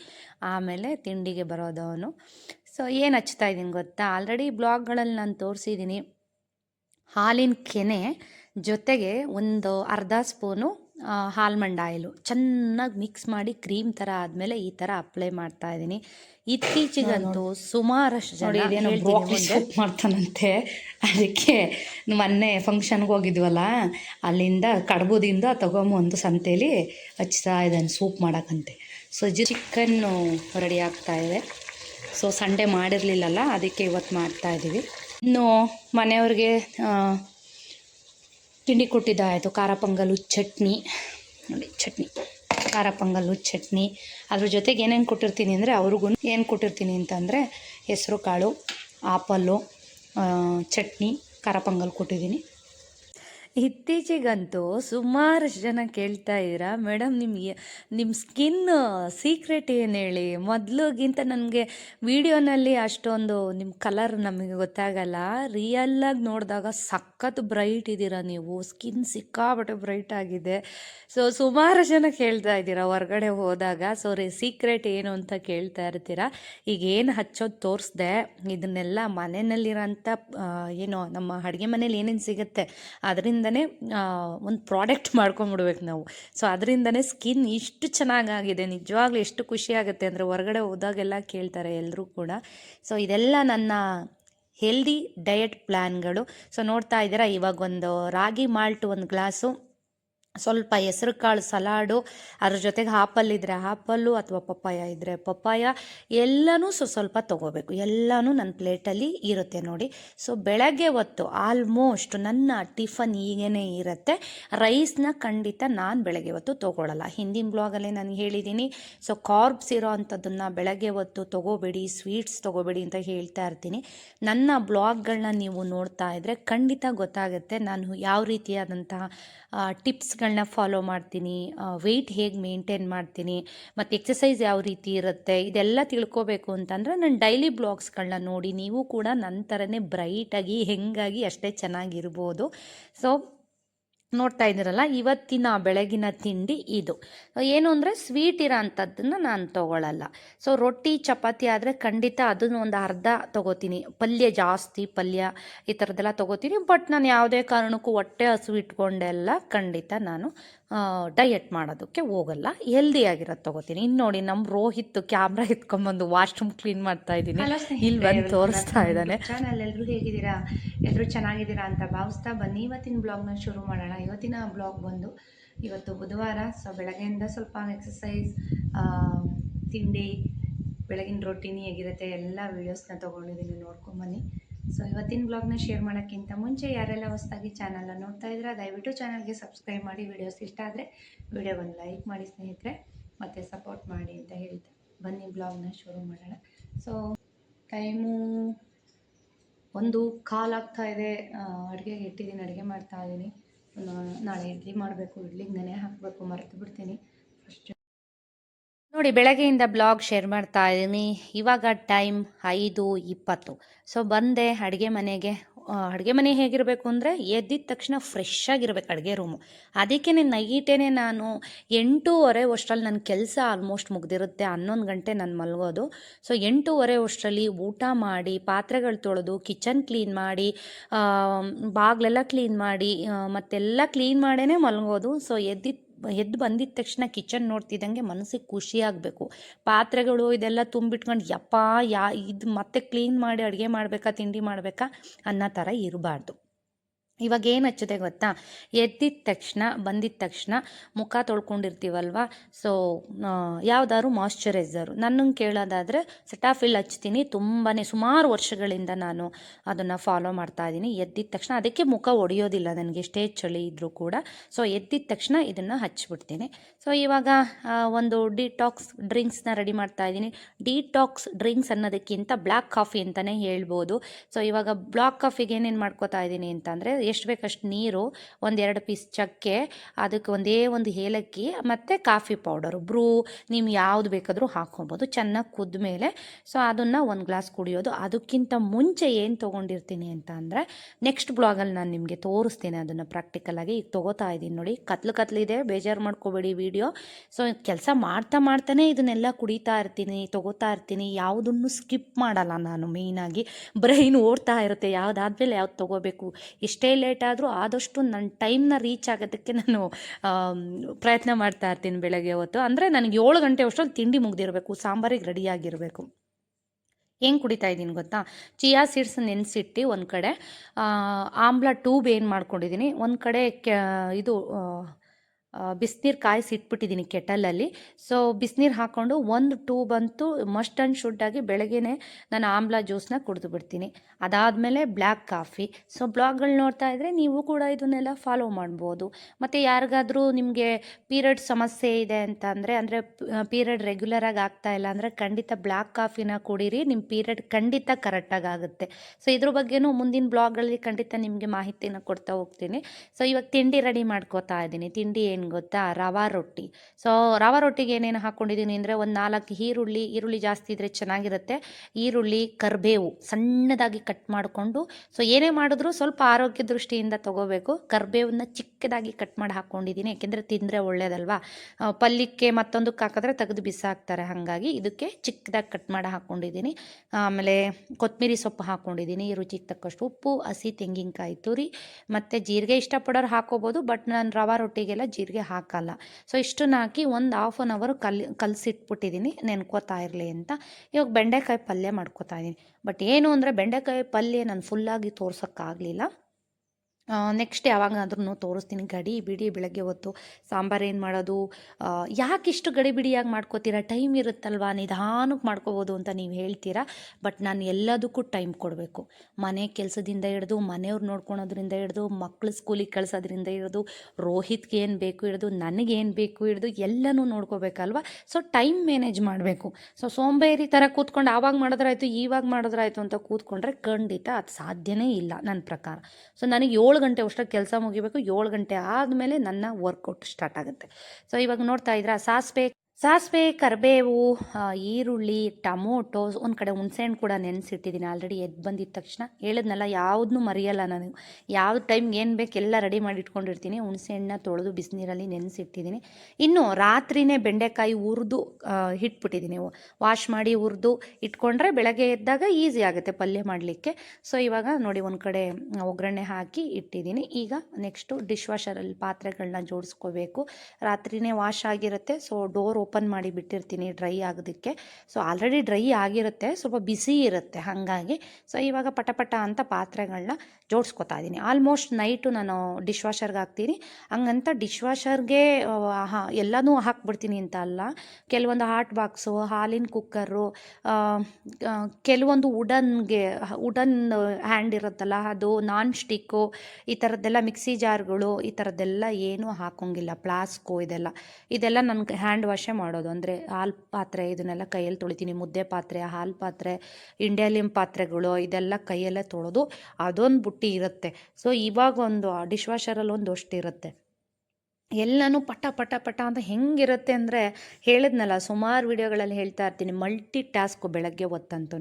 ಆಮೇಲೆ ತಿಂಡಿಗೆ ಬರೋದು ಅವನು. ಸೊ, ಏನು ಹಚ್ತಾ ಇದ್ದೀನಿ ಗೊತ್ತಾ? ಆಲ್ರೆಡಿ ಬ್ಲಾಗ್ಗಳಲ್ಲಿ ನಾನು ತೋರಿಸಿದ್ದೀನಿ ಹಾಲಿನ ಕೆನೆ ಜೊತೆಗೆ ಒಂದು ಅರ್ಧ ಸ್ಪೂನು ಆಲ್ಮಂಡ್ ಆಯಿಲು. ಚೆನ್ನಾಗಿ ಮಿಕ್ಸ್ ಮಾಡಿ ಕ್ರೀಮ್ ಥರ ಆದಮೇಲೆ ಈ ಥರ ಅಪ್ಲೈ ಮಾಡ್ತಾ ಇದ್ದೀನಿ. ಇತ್ತೀಚೆಗಂತೂ ಸುಮಾರಷ್ಟು ಜನ ಮಾಡ್ತಾನಂತೆ. ಅದಕ್ಕೆ ಮೊನ್ನೆ ಫಂಕ್ಷನ್ಗೆ ಹೋಗಿದ್ವಲ್ಲ ಅಲ್ಲಿಂದ ಕಡಬುದಿಂದ ತಗೊಂಬಂದು ಸಂತೇಲಿ ಹಚ್ತಾ ಇದ್ದಾನೆ ಸೂಪ್ ಮಾಡೋಕ್ಕಂತೆ. ಸೊ ಚಿಕನ್ನು ರೆಡಿ ಆಗ್ತಾ ಇದೆ. ಸೊ ಸಂಡೇ ಮಾಡಿರಲಿಲ್ಲಲ್ಲ ಅದಕ್ಕೆ ಇವತ್ತು ಮಾಡ್ತಾ ಇದ್ದೀವಿ. ಇನ್ನು ಮನೆಯವ್ರಿಗೆ ತಿಂಡಿ ಕೊಟ್ಟಿದ್ದಾಯಿತು ಖಾರ ಪೊಂಗಲ್ಲು ಚಟ್ನಿ. ನೋಡಿ, ಚಟ್ನಿ. ಖಾರ ಪೊಂಗಲ್ಲು ಚಟ್ನಿ. ಅದ್ರ ಜೊತೆಗೆ ಏನೇನು ಕೊಟ್ಟಿರ್ತೀನಿ ಅಂದರೆ, ಅವ್ರಿಗೂ ಏನು ಕೊಟ್ಟಿರ್ತೀನಿ ಅಂತಂದರೆ ಹೆಸರು, ಕಾಳು, ಆಪಲ್ಲು ಚಟ್ನಿ, ಖಾರ ಪೊಂಗಲ್ ಕೊಟ್ಟಿದ್ದೀನಿ. ಇತ್ತೀಚೆಗಂತೂ ಸುಮಾರಷ್ಟು ಜನ ಕೇಳ್ತಾ ಇದ್ದೀರಾ, ಮೇಡಮ್, ನಿಮಗೆ ನಿಮ್ಮ ಸ್ಕಿನ್ ಸೀಕ್ರೆಟ್ ಏನು ಹೇಳಿ ಮೊದಲಿಗಿಂತ ನನಗೆ ವಿಡಿಯೋನಲ್ಲಿ ಅಷ್ಟೊಂದು ನಿಮ್ಮ ಕಲರ್ ನಮಗೆ ಗೊತ್ತಾಗಲ್ಲ. ರಿಯಲ್ಲಾಗಿ ನೋಡಿದಾಗ ಸಖತ್ತು ಬ್ರೈಟ್ ಇದ್ದೀರಾ ನೀವು. ಸ್ಕಿನ್ ಸಿಕ್ಕಾಬಟ್ಟೆ ಬ್ರೈಟ್ ಆಗಿದೆ. ಸೊ, ಸುಮಾರು ಜನ ಕೇಳ್ತಾ ಇದ್ದೀರಾ ಹೊರಗಡೆ ಹೋದಾಗ. ಸೊ, ರೀ, ಸೀಕ್ರೆಟ್ ಏನು ಅಂತ ಕೇಳ್ತಾ ಇರ್ತೀರಾ? ಈಗ ಏನು ಹಚ್ಚೋದು ತೋರಿಸ್ದೆ. ಇದನ್ನೆಲ್ಲ ಮನೆಯಲ್ಲಿರೋಂಥ ಏನು, ನಮ್ಮ ಅಡುಗೆ ಮನೇಲಿ ಏನೇನು ಸಿಗುತ್ತೆ ಅದರಿಂದನೇ ಒಂದು ಪ್ರಾಡಕ್ಟ್ ಮಾಡ್ಕೊಂಬಿಡ್ಬೇಕು ನಾವು. ಸೊ ಅದರಿಂದನೇ ಸ್ಕಿನ್ ಇಷ್ಟು ಚೆನ್ನಾಗಾಗಿದೆ, ನಿಜವಾಗ್ಲೂ ಎಷ್ಟು ಖುಷಿ ಆಗುತ್ತೆ ಅಂದರೆ ಹೊರಗಡೆ ಹೋದಾಗೆಲ್ಲ ಕೇಳ್ತಾರೆ ಎಲ್ಲರೂ ಕೂಡ. ಸೊ ಇದೆಲ್ಲ ನನ್ನ ಹೆಲ್ದಿ ಡಯಟ್ ಪ್ಲ್ಯಾನ್ಗಳು ಸೊ ನೋಡ್ತಾ ಇದ್ದೀರಾ ಇವಾಗ ಒಂದು ರಾಗಿ ಮಾಲ್ಟ್ ಒಂದು ಗ್ಲಾಸು ಸ್ವಲ್ಪ ಹೆಸರು ಕಾಳು ಸಲಾಡು, ಅದ್ರ ಜೊತೆಗೆ ಆಪಲ್ ಇದ್ದರೆ ಆಪಲ್ಲು ಅಥವಾ ಪಪ್ಪಾಯ ಇದ್ದರೆ ಪಪ್ಪಾಯ ಎಲ್ಲನೂ ಸೊ ಸ್ವಲ್ಪ ತೊಗೋಬೇಕು. ಎಲ್ಲನೂ ನನ್ನ ಪ್ಲೇಟಲ್ಲಿ ಇರುತ್ತೆ ನೋಡಿ. ಸೊ ಬೆಳಗ್ಗೆ ಹೊತ್ತು ಆಲ್ಮೋಸ್ಟ್ ನನ್ನ ಟಿಫನ್ ಈಗೇನೆ ಇರುತ್ತೆ. ರೈಸ್ನ ಖಂಡಿತ ನಾನು ಬೆಳಗ್ಗೆ ಹೊತ್ತು ತೊಗೊಳ್ಳಲ್ಲ ಹಿಂದಿನ ಬ್ಲಾಗಲ್ಲೇ ನಾನು ಹೇಳಿದ್ದೀನಿ ಸೊ ಕಾರ್ಬ್ಸ್ ಇರೋ ಅಂಥದ್ದನ್ನು ಬೆಳಗ್ಗೆ ಹೊತ್ತು ತೊಗೋಬೇಡಿ ಸ್ವೀಟ್ಸ್ ತೊಗೋಬೇಡಿ ಅಂತ ಹೇಳ್ತಾ ಇರ್ತೀನಿ. ನನ್ನ ಬ್ಲಾಗ್ಗಳನ್ನ ನೀವು ನೋಡ್ತಾ ಇದ್ದರೆ ಖಂಡಿತ ಗೊತ್ತಾಗುತ್ತೆ ನಾನು ಯಾವ ರೀತಿಯಾದಂತಹ ಟಿಪ್ಸ್ಗಳನ್ನ ಫಾಲೋ ಮಾಡ್ತೀನಿ ವೆಯ್ಟ್ ಹೇಗೆ ಮೇಂಟೈನ್ ಮಾಡ್ತೀನಿ, ಮತ್ತು ಎಕ್ಸಸೈಸ್ ಯಾವ ರೀತಿ ಇರುತ್ತೆ, ಇದೆಲ್ಲ ತಿಳ್ಕೊಬೇಕು ಅಂತಂದರೆ ನನ್ನ ಡೈಲಿ ಬ್ಲಾಗ್ಸ್ಗಳನ್ನ ನೋಡಿ, ನೀವು ಕೂಡ ನನ್ನ ಥರನೇ ಬ್ರೈಟಾಗಿ ಹೆಂಗಾಗಿ ಅಷ್ಟೇ ಚೆನ್ನಾಗಿರ್ಬೋದು. ಸೊ ನೋಡ್ತಾ ಇದ್ದೀರಲ್ಲ, ಇವತ್ತಿನ ಬೆಳಗಿನ ತಿಂಡಿ ಇದು. ಏನು ಅಂದರೆ ಸ್ವೀಟ್ ಇರೋ ನಾನು ತೊಗೊಳಲ್ಲ. ಸೊ ರೊಟ್ಟಿ, ಚಪಾತಿ ಆದರೆ ಖಂಡಿತ ಅದನ್ನು ಒಂದು ಅರ್ಧ ತೊಗೋತೀನಿ. ಪಲ್ಯ ಜಾಸ್ತಿ, ಪಲ್ಯ ಈ ಥರದ್ದೆಲ್ಲ ತೊಗೋತೀನಿ. ಬಟ್ ನಾನು ಯಾವುದೇ ಕಾರಣಕ್ಕೂ ಹೊಟ್ಟೆ ಹಸು ಇಟ್ಕೊಂಡೆಲ್ಲ ಖಂಡಿತ ನಾನು ಡಯಟ್ ಮಾಡೋದಕ್ಕೆ ಹೋಗಲ್ಲ. ಹೆಲ್ದಿಯಾಗಿರೋದು ತಗೋತೀನಿ. ಇನ್ನು ನೋಡಿ ನಮ್ಮ ರೋಹಿತ್ ಕ್ಯಾಮ್ರಾ ಎತ್ಕೊಂಬಂದು ವಾಶ್ರೂಮ್ ಕ್ಲೀನ್ ಮಾಡ್ತಾ ಇದ್ದೀನಿ. ಇಲ್ಲಿ ಬಂದು ತೋರಿಸ್ತಾ ಇದ್ದಾನೆ. ಚಾನಲ್ ಎಲ್ಲರೂ ಹೇಗಿದ್ದೀರಾ? ಎಲ್ಲರೂ ಚೆನ್ನಾಗಿದ್ದೀರಾ ಅಂತ ಭಾವಿಸ್ತಾ ಬನ್ನಿ. ಇವತ್ತಿನ ಬ್ಲಾಗ್ನ ಶುರು ಮಾಡೋಣ. ಇವತ್ತಿನ ಬ್ಲಾಗ್ ಬಂದು ಇವತ್ತು ಬುಧವಾರ. ಸೊ ಬೆಳಗ್ಗೆಯಿಂದ ಸ್ವಲ್ಪ ಎಕ್ಸಸೈಸ್ ತಿಂಡಿ ಬೆಳಗಿನ ರೊಟೀನಿ ಹೇಗಿರುತ್ತೆ ಎಲ್ಲ ವೀಡಿಯೋಸ್ನ ತೊಗೊಂಡಿದ್ದೀನಿ. ನೋಡ್ಕೊಂಬನ್ನಿ ಸೊ ಇವತ್ತಿನ ಬ್ಲಾಗ್ನ ಶೇರ್ ಮಾಡೋಕ್ಕಿಂತ ಮುಂಚೆ ಯಾರೆಲ್ಲ ಹೊಸದಾಗಿ ಚಾನಲ್ನ ನೋಡ್ತಾ ಇದ್ರೆ, ದಯವಿಟ್ಟು ಚಾನಲ್ಗೆ ಸಬ್ಸ್ಕ್ರೈಬ್ ಮಾಡಿ ವೀಡಿಯೋಸ್ ಇಷ್ಟ ಆದರೆ ವಿಡಿಯೋ ಒಂದು ಲೈಕ್ ಮಾಡಿ ಸ್ನೇಹಿತರೆ, ಮತ್ತು ಸಪೋರ್ಟ್ ಮಾಡಿ ಅಂತ ಹೇಳ್ತಾ ಬನ್ನಿ ಬ್ಲಾಗ್ನ ಶುರು ಮಾಡೋಣ. ಸೊ ಟೈಮು ಒಂದು ಕಾಲಾಗ್ತಾ ಇದೆ. ಅಡುಗೆಗೆ ಇಟ್ಟಿದ್ದೀನಿ ಅಡುಗೆ ಮಾಡ್ತಾ ಇದ್ದೀನಿ ನಾಳೆ ಇಡ್ಲಿ ಮಾಡಬೇಕು ಇಡ್ಲಿಗೆ ನೆನೆ ಹಾಕಬೇಕು, ಮರೆತು ಬಿಡ್ತೀನಿ. ನೋಡಿ, ಬೆಳಗ್ಗೆಯಿಂದ ಬ್ಲಾಗ್ ಶೇರ್ ಮಾಡ್ತಾ ಇದ್ದೀನಿ ಇವಾಗ ಟೈಮ್ ಐದು ಇಪ್ಪತ್ತು. ಸೊ, ಬಂದೆ ಅಡುಗೆ ಮನೆಗೆ. ಅಡುಗೆ ಮನೆ ಹೇಗಿರಬೇಕು ಅಂದರೆ ಎದ್ದಿದ ತಕ್ಷಣ ಫ್ರೆಶ್ ಆಗಿರ್ಬೇಕು ಅಡುಗೆ ರೂಮು ಅದಕ್ಕೆ ನೈಟೇ ನಾನು ಎಂಟೂವರೆ ಅಷ್ಟರಲ್ಲಿ ನನ್ನ ಕೆಲಸ ಆಲ್ಮೋಸ್ಟ್ ಮುಗ್ದಿರುತ್ತೆ. ಹನ್ನೊಂದು ಗಂಟೆ ನಾನು ಮಲಗೋದು. ಸೊ, ಎಂಟೂವರೆ ಅಷ್ಟರಲ್ಲಿ ಊಟ ಮಾಡಿ, ಪಾತ್ರೆಗಳು ತೊಳೆದು ಕಿಚನ್ ಕ್ಲೀನ್ ಮಾಡಿ ಬಾಗಿಲೆಲ್ಲ ಕ್ಲೀನ್ ಮಾಡಿ ಮತ್ತೆಲ್ಲ ಕ್ಲೀನ್ ಮಾಡೇ ಮಲಗೋದು. ಸೊ, ಎದ್ದಿದ ಎದ್ದು ಬಂದಿದ ತಕ್ಷಣ ಕಿಚನ್ ನೋಡ್ತಿದ್ದಂಗೆ ಮನಸ್ಸಿಗೆ ಖುಷಿ ಆಗಬೇಕು. ಪಾತ್ರೆಗಳು ಇದೆಲ್ಲ ತುಂಬಿಟ್ಕೊಂಡು, ಯಪ್ಪ, ಯಾ, ಇದು ಮತ್ತೆ ಕ್ಲೀನ್ ಮಾಡಿ ಅಡುಗೆ ಮಾಡಬೇಕಾ, ತಿಂಡಿ ಮಾಡಬೇಕಾ? ಅನ್ನೋ ಥರ ಇರಬಾರ್ದು. ಇವಾಗ ಏನು ಹಚ್ಚಿದೆ ಗೊತ್ತಾ? ಎದ್ದಿದ ತಕ್ಷಣ, ಬಂದಿದ ತಕ್ಷಣ ಮುಖ ತೊಳ್ಕೊಂಡಿರ್ತೀವಲ್ವ? ಸೊ ಯಾವ್ದಾದ್ರು ಮಾಯಶ್ಚರೈಸರು ನನ್ನಂಗೆ ಕೇಳೋದಾದರೆ ಸೆಟಾಫಿಲ್ ಹಚ್ತೀನಿ. ತುಂಬಾ ಸುಮಾರು ವರ್ಷಗಳಿಂದ ನಾನು ಅದನ್ನು ಫಾಲೋ ಮಾಡ್ತಾ ಇದ್ದೀನಿ. ಎದ್ದಿದ ತಕ್ಷಣ ಅದಕ್ಕೆ ಮುಖ ಒಡೆಯೋದಿಲ್ಲ ನನಗೆ, ಎಷ್ಟೇ ಚಳಿ ಇದ್ದರೂ ಕೂಡ. ಸೊ ಎದ್ದಿದ ತಕ್ಷಣ ಇದನ್ನು ಹಚ್ಬಿಡ್ತೀನಿ. ಸೊ ಇವಾಗ ಒಂದು ಡಿಟಾಕ್ಸ್ ಡ್ರಿಂಕ್ಸ್ನ ರೆಡಿ ಮಾಡ್ತಾ ಇದ್ದೀನಿ. ಡಿಟಾಕ್ಸ್ ಡ್ರಿಂಕ್ಸ್ ಅನ್ನೋದಕ್ಕಿಂತ ಬ್ಲ್ಯಾಕ್ ಕಾಫಿ ಅಂತಲೇ ಹೇಳ್ಬೋದು. ಸೊ ಇವಾಗ ಬ್ಲಾಕ್ ಕಾಫಿಗೆ ಏನೇನು ಮಾಡ್ಕೋತಾ ಇದ್ದೀನಿ ಅಂತಂದರೆ ಎಷ್ಟು ಬೇಕಷ್ಟು ನೀರು ಒಂದೆರಡು ಪೀಸ್ ಚಕ್ಕೆ, ಅದಕ್ಕೆ ಒಂದೇ ಒಂದು ಏಲಕ್ಕಿ, ಮತ್ತು ಕಾಫಿ ಪೌಡರು ಬ್ರೂ ನೀವು ಯಾವುದು ಬೇಕಾದರೂ ಹಾಕ್ಕೊಬೋದು. ಚೆನ್ನಾಗಿ ಕುದ್ದ ಮೇಲೆ ಸೊ ಅದನ್ನು ಒಂದು ಗ್ಲಾಸ್ ಕುಡಿಯೋದು. ಅದಕ್ಕಿಂತ ಮುಂಚೆ ಏನು ತೊಗೊಂಡಿರ್ತೀನಿ ಅಂತ ಅಂದರೆ ನೆಕ್ಸ್ಟ್ ಬ್ಲಾಗಲ್ಲಿ ನಾನು ನಿಮಗೆ ತೋರಿಸ್ತೀನಿ ಅದನ್ನು ಪ್ರಾಕ್ಟಿಕಲಾಗಿ ಈಗ ತೊಗೋತಾ ಇದ್ದೀನಿ ನೋಡಿ, ಕತ್ಲು ಕತ್ಲಿದೆ ಬೇಜಾರು ಮಾಡ್ಕೋಬೇಡಿ ವಿಡಿಯೋ ಸೊ ಕೆಲಸ ಮಾಡ್ತಾ ಮಾಡ್ತಾನೆ ಇದನ್ನೆಲ್ಲ ಕುಡಿತಾ ಇರ್ತೀನಿ, ತೊಗೋತಾ ಇರ್ತೀನಿ. ಯಾವುದನ್ನು ಸ್ಕಿಪ್ ಮಾಡಲ್ಲ ನಾನು ಮೇಯ್ನಾಗಿ ಬ್ರೈನ್ ಓಡ್ತಾ ಇರುತ್ತೆ, ಯಾವುದಾದ್ಮೇಲೆ ಯಾವ್ದು ತೊಗೋಬೇಕು? ಎಷ್ಟೇ ಲೇಟ್ ಆದರೂ ಆದಷ್ಟು ನನ್ನ ಟೈಮ್ನ ರೀಚ್ ಆಗೋದಕ್ಕೆ ನಾನು ಪ್ರಯತ್ನ ಮಾಡ್ತಾ ಇರ್ತೀನಿ ಬೆಳಗ್ಗೆ ಹೊತ್ತು. ಅಂದರೆ ನನಗೆ ಏಳು ಗಂಟೆ ಅಷ್ಟರಲ್ಲಿ ತಿಂಡಿ ಮುಗ್ದಿರಬೇಕು, ಸಾಂಬಾರಿಗೆ ರೆಡಿಯಾಗಿರಬೇಕು ಹೆಂಗೆ ಕುಡಿತಾ ಇದ್ದೀನಿ ಗೊತ್ತಾ? ಚಿಯಾ ಸೀಡ್ಸ್ ನೆನೆಸಿಟ್ಟು ಒಂದು ಕಡೆ. ಆಮ್ಲ ಟ್ಯೂಬ್ ಏನು ಮಾಡ್ಕೊಂಡಿದ್ದೀನಿ, ಒಂದು ಕಡೆ ಕ್ಯಾ, ಇದು ಬಿಸಿನೀರು ಕಾಯಿಸಿ ಇಟ್ಬಿಟ್ಟಿದ್ದೀನಿ ಕೆಟಲಲ್ಲಿ. ಸೊ ಬಿಸಿನೀರು ಹಾಕ್ಕೊಂಡು ಒಂದು ಟೂ ಬಂತು ಮಸ್ಟ್ ಆ್ಯಂಡ್ ಶುಡ್ಡಾಗಿ ಬೆಳಗ್ಗೆನೆ ನಾನು ಆಮ್ಲ ಜ್ಯೂಸನ್ನ ಕುಡಿದು ಬಿಡ್ತೀನಿ. ಅದಾದಮೇಲೆ ಬ್ಲ್ಯಾಕ್ ಕಾಫಿ. ಸೊ ಬ್ಲಾಗ್ಗಳು ನೋಡ್ತಾ ಇದ್ದರೆ ನೀವು ಕೂಡ ಇದನ್ನೆಲ್ಲ ಫಾಲೋ ಮಾಡ್ಬೋದು. ಮತ್ತು ಯಾರಿಗಾದರೂ ನಿಮಗೆ ಪೀರಿಯಡ್ ಸಮಸ್ಯೆ ಇದೆ ಅಂತ ಅಂದರೆ ಅಂದರೆ ಪೀರಿಯಡ್ ರೆಗ್ಯುಲರಾಗಿ ಆಗ್ತಾ ಇಲ್ಲ ಅಂದರೆ ಖಂಡಿತ ಬ್ಲ್ಯಾಕ್ ಕಾಫಿನ ಕುಡೀರಿ ನಿಮ್ಮ ಪೀರಿಯಡ್ ಖಂಡಿತ ಕರೆಕ್ಟಾಗಿ ಆಗುತ್ತೆ. ಸೊ ಇದ್ರ ಬಗ್ಗೆನೂ ಮುಂದಿನ ಬ್ಲಾಗ್ಗಳಲ್ಲಿ ಖಂಡಿತ ನಿಮಗೆ ಮಾಹಿತಿನ ಕೊಡ್ತಾ ಹೋಗ್ತೀನಿ. ಸೊ ಇವಾಗ ತಿಂಡಿ ರೆಡಿ ಮಾಡ್ಕೋತಾ ಇದ್ದೀನಿ. ತಿಂಡಿ ಏನು ಗೊತ್ತಾ? ರವಾ ರೊಟ್ಟಿ. ಸೊ ರವಾ ರೊಟ್ಟಿಗೆ ಏನೇನು ಹಾಕ್ಕೊಂಡಿದ್ದೀನಿ ಅಂದರೆ ಒಂದು ನಾಲ್ಕು ಈರುಳ್ಳಿ ಈರುಳ್ಳಿ ಜಾಸ್ತಿ ಇದ್ದರೆ ಚೆನ್ನಾಗಿರುತ್ತೆ. ಈರುಳ್ಳಿ, ಕರ್ಬೇವು ಸಣ್ಣದಾಗಿ ಕಟ್ ಮಾಡಿಕೊಂಡು ಸೊ ಏನೇ ಮಾಡಿದ್ರೂ ಸ್ವಲ್ಪ ಆರೋಗ್ಯ ದೃಷ್ಟಿಯಿಂದ ತಗೋಬೇಕು. ಕರ್ಬೇವನ್ನ ಚಿಕ್ಕದಾಗಿ ಕಟ್ ಮಾಡಿ ಹಾಕ್ಕೊಂಡಿದ್ದೀನಿ ಯಾಕೆಂದರೆ ತಿಂದರೆ ಒಳ್ಳೇದಲ್ವಾ? ಪಲ್ಲಿಕ್ಕೆ ಮತ್ತೊಂದಕ್ಕೆ ಹಾಕಿದ್ರೆ ತೆಗೆದು ಬಿಸಾಕ್ತಾರೆ, ಹಾಗಾಗಿ ಇದಕ್ಕೆ ಚಿಕ್ಕದಾಗಿ ಕಟ್ ಮಾಡಿ ಹಾಕ್ಕೊಂಡಿದ್ದೀನಿ ಆಮೇಲೆ ಕೊತ್ತಂಬರಿ ಸೊಪ್ಪು ಹಾಕ್ಕೊಂಡಿದ್ದೀನಿ ರುಚಿಗೆ ತಕ್ಕಷ್ಟು ಉಪ್ಪು, ಹಸಿ ತೆಂಗಿನಕಾಯಿ ತುರಿ, ಮತ್ತು ಜೀರಿಗೆ ಇಷ್ಟಪಡೋರು ಹಾಕೋಬೋದು, ಬಟ್ ನಾನು ರವಾ ರೊಟ್ಟಿಗೆಲ್ಲ ಜೀರಿಗೆ ಹಾಕಲ್ಲ. ಸೊ ಇಷ್ಟನ್ನು ಹಾಕಿ ಒಂದು ಹಾಫ್ ಆನ್ ಅವರು ಕಲ್ ಕಲಸಿಟ್ಬಿಟ್ಟಿದ್ದೀನಿ ನೆನ್ಕೋತಾ ಇರಲಿ ಅಂತ. ಇವಾಗ ಬೆಂಡೆಕಾಯಿ ಪಲ್ಯ ಮಾಡ್ಕೋತಾ ಇದ್ದೀನಿ ಬಟ್ ಏನು ಅಂದರೆ ಬೆಂಡೆಕಾಯಿ ಪಲ್ಯ ನಾನು ಫುಲ್ಲಾಗಿ ತೋರ್ಸೋಕ್ಕಾಗಲಿಲ್ಲ. ನೆಕ್ಸ್ಟ್ ಯಾವಾಗಾದ್ರೂ ತೋರಿಸ್ತೀನಿ ಗಡಿ. ಬಿಡಿ ಬೆಳಗ್ಗೆ ಹೊತ್ತು ಸಾಂಬಾರು ಏನು ಮಾಡೋದು? ಯಾಕೆ ಇಷ್ಟು ಗಡಿ ಬಿಡಿಯಾಗಿ ಮಾಡ್ಕೋತೀರಾ? ಟೈಮ್ ಇರುತ್ತಲ್ವಾ? ನಿಧಾನಕ್ಕೆ ಮಾಡ್ಕೋಬೋದು ಅಂತ ನೀವು ಹೇಳ್ತೀರಾ? ಬಟ್ ನಾನು ಎಲ್ಲದಕ್ಕೂ ಟೈಮ್ ಕೊಡಬೇಕು. ಮನೆ ಕೆಲಸದಿಂದ ಹಿಡಿದು, ಮನೆಯವ್ರು ನೋಡ್ಕೊಳೋದ್ರಿಂದ ಹಿಡಿದು ಮಕ್ಕಳು ಸ್ಕೂಲಿಗೆ ಕಳಿಸೋದ್ರಿಂದ ಹಿಡಿದು, ರೋಹಿತ್ಗೆ ಏನು ಬೇಕು ಹಿಡಿದು ನನಗೇನು ಬೇಕು ಹಿಡಿದು ಎಲ್ಲನೂ ನೋಡ್ಕೋಬೇಕಲ್ವ? ಸೊ ಟೈಮ್ ಮ್ಯಾನೇಜ್ ಮಾಡಬೇಕು. ಸೊ ಸೋಂಬೇರಿ ಥರ ಕೂತ್ಕೊಂಡು ಆವಾಗ ಮಾಡಿದ್ರಾಯ್ತು ಇವಾಗ ಮಾಡಿದ್ರಾಯ್ತು ಅಂತ ಕೂತ್ಕೊಂಡ್ರೆ ಖಂಡಿತ ಅದು ಸಾಧ್ಯನೇ ಇಲ್ಲ ನನ್ನ ಪ್ರಕಾರ. ಸೊ ನನಗೆ ಏಳು ಗಂಟೆ ಅಷ್ಟಕ್ಕೆ ಕೆಲಸ ಮುಗಿಬೇಕು, ಏಳು ಗಂಟೆ ಆದಮೇಲೆ ನನ್ನ ವರ್ಕೌಟ್ ಸ್ಟಾರ್ಟ್ ಆಗುತ್ತೆ. ಸೊ ಇವಾಗ ನೋಡ್ತಾ ಇದ್ದೀರಾ, ಸಾಸಿವೆ ಸಾಸಿವೆ, ಕರಿಬೇವು ಈರುಳ್ಳಿ, ಟಮೋಟೊ ಒಂದು ಕಡೆ ಹುಣಸೆಹಣ್ಣು ಕೂಡ ನೆನೆಸಿಟ್ಟಿದ್ದೀನಿ ಆಲ್ರೆಡಿ ಎದ್ದು ಬಂದಿದ್ದ ತಕ್ಷಣ. ಹೇಳಿದ್ನಲ್ಲ ಯಾವುದನ್ನೂ ಮರೆಯಲ್ಲ ನಾನು. ಯಾವ ಟೈಮ್ಗೆ ಏನು ಬೇಕು ಎಲ್ಲ ರೆಡಿ ಮಾಡಿ ಇಟ್ಕೊಂಡಿರ್ತೀನಿ. ಹಣ್ಣನ್ನ ತೊಳೆದು ಬಿಸಿನೀರಲ್ಲಿ ನೆನೆಸಿಟ್ಟಿದ್ದೀನಿ ಇನ್ನು ರಾತ್ರಿನೇ ಬೆಂಡೆಕಾಯಿ ಹುರಿದು ಇಟ್ಬಿಟ್ಟಿದ್ದೀನಿ ವಾಶ್ ಮಾಡಿ ಹುರಿದು ಇಟ್ಕೊಂಡ್ರೆ ಬೆಳಗ್ಗೆ ಎದ್ದಾಗ ಈಸಿ ಆಗುತ್ತೆ ಪಲ್ಯ ಮಾಡಲಿಕ್ಕೆ. ಸೊ, ಇವಾಗ ನೋಡಿ ಒಂದು ಕಡೆ ಒಗ್ಗರಣೆ ಹಾಕಿ ಇಟ್ಟಿದ್ದೀನಿ ಈಗ ನೆಕ್ಸ್ಟು ಡಿಶ್ ವಾಷರಲ್ಲಿ ಪಾತ್ರೆಗಳನ್ನ ಜೋಡಿಸ್ಕೋಬೇಕು. ರಾತ್ರಿನೇ ವಾಶ್ ಆಗಿರುತ್ತೆ. ಸೊ, ಡೋರ್ ಓಪನ್ ಮಾಡಿ ಬಿಟ್ಟಿರ್ತೀನಿ ಡ್ರೈ ಆಗೋದಕ್ಕೆ. ಸೊ ಆಲ್ರೆಡಿ ಡ್ರೈ ಆಗಿರುತ್ತೆ, ಸ್ವಲ್ಪ ಬಿಸಿ ಇರುತ್ತೆ ಹಾಗಾಗಿ. ಸೊ ಇವಾಗ ಪಟ ಪಟ ಅಂತ ಪಾತ್ರೆಗಳನ್ನ ಜೋಡಿಸ್ಕೊತಾ ಇದ್ದೀನಿ ಆಲ್ಮೋಸ್ಟ್ ನೈಟು ನಾನು ಡಿಶ್ ವಾಷರ್ಗೆ ಹಾಕ್ತೀನಿ. ಹಂಗಂತ ಡಿಶ್ ವಾಷರ್ಗೆ ಎಲ್ಲನೂ ಹಾಕ್ಬಿಡ್ತೀನಿ ಅಂತ ಅಲ್ಲ. ಕೆಲವೊಂದು ಹಾಟ್ ಬಾಕ್ಸು ಹಾಲಿನ ಕುಕ್ಕರು ಕೆಲವೊಂದು ವುಡನ್ಗೆ ವುಡನ್ ಹ್ಯಾಂಡ್ ಇರುತ್ತಲ್ಲ, ಅದು ನಾನ್ ಸ್ಟಿಕ್ಕು ಈ ಥರದ್ದೆಲ್ಲ ಮಿಕ್ಸಿ ಜಾರ್ಗಳು, ಈ ಥರದ್ದೆಲ್ಲ ಏನೂ ಹಾಕೋಂಗಿಲ್ಲ. ಪ್ಲಾಸ್ಕು ಇದೆಲ್ಲ. ಇದೆಲ್ಲ ನನಗೆ ಹ್ಯಾಂಡ್ ವಾಶೇ ಮಾಡೋದು. ಅಂದರೆ ಹಾಲು ಪಾತ್ರೆ ಇದನ್ನೆಲ್ಲ ಕೈಯಲ್ಲಿ ತೊಳಿತೀನಿ. ಮುದ್ದೆ ಪಾತ್ರೆ, ಹಾಲು ಪಾತ್ರೆ ಇಂಡ್ಯಾಲಿಯಂ ಪಾತ್ರೆಗಳು ಇದೆಲ್ಲ ಕೈಯಲ್ಲೇ ತೊಳೆದು ಅದೊಂದು ಬುಟ್ಟಿ ಇರುತ್ತೆ. ಸೊ ಇವಾಗ ಒಂದು ಡಿಶ್ ವಾಷರಲ್ಲಿ ಒಂದು ಅಷ್ಟು ಇರುತ್ತೆ. ಎಲ್ಲನೂ ಪಟ ಪಟ ಪಟ ಅಂತ ಹೆಂಗಿರುತ್ತೆ ಅಂದರೆ ಹೇಳಿದ್ನಲ್ಲ, ಸುಮಾರು ವಿಡಿಯೋಗಳಲ್ಲಿ ಹೇಳ್ತಾ ಇರ್ತೀನಿ ಮಲ್ಟಿ ಟಾಸ್ಕು ಬೆಳಗ್ಗೆ ಹೊತ್ತಂತೂ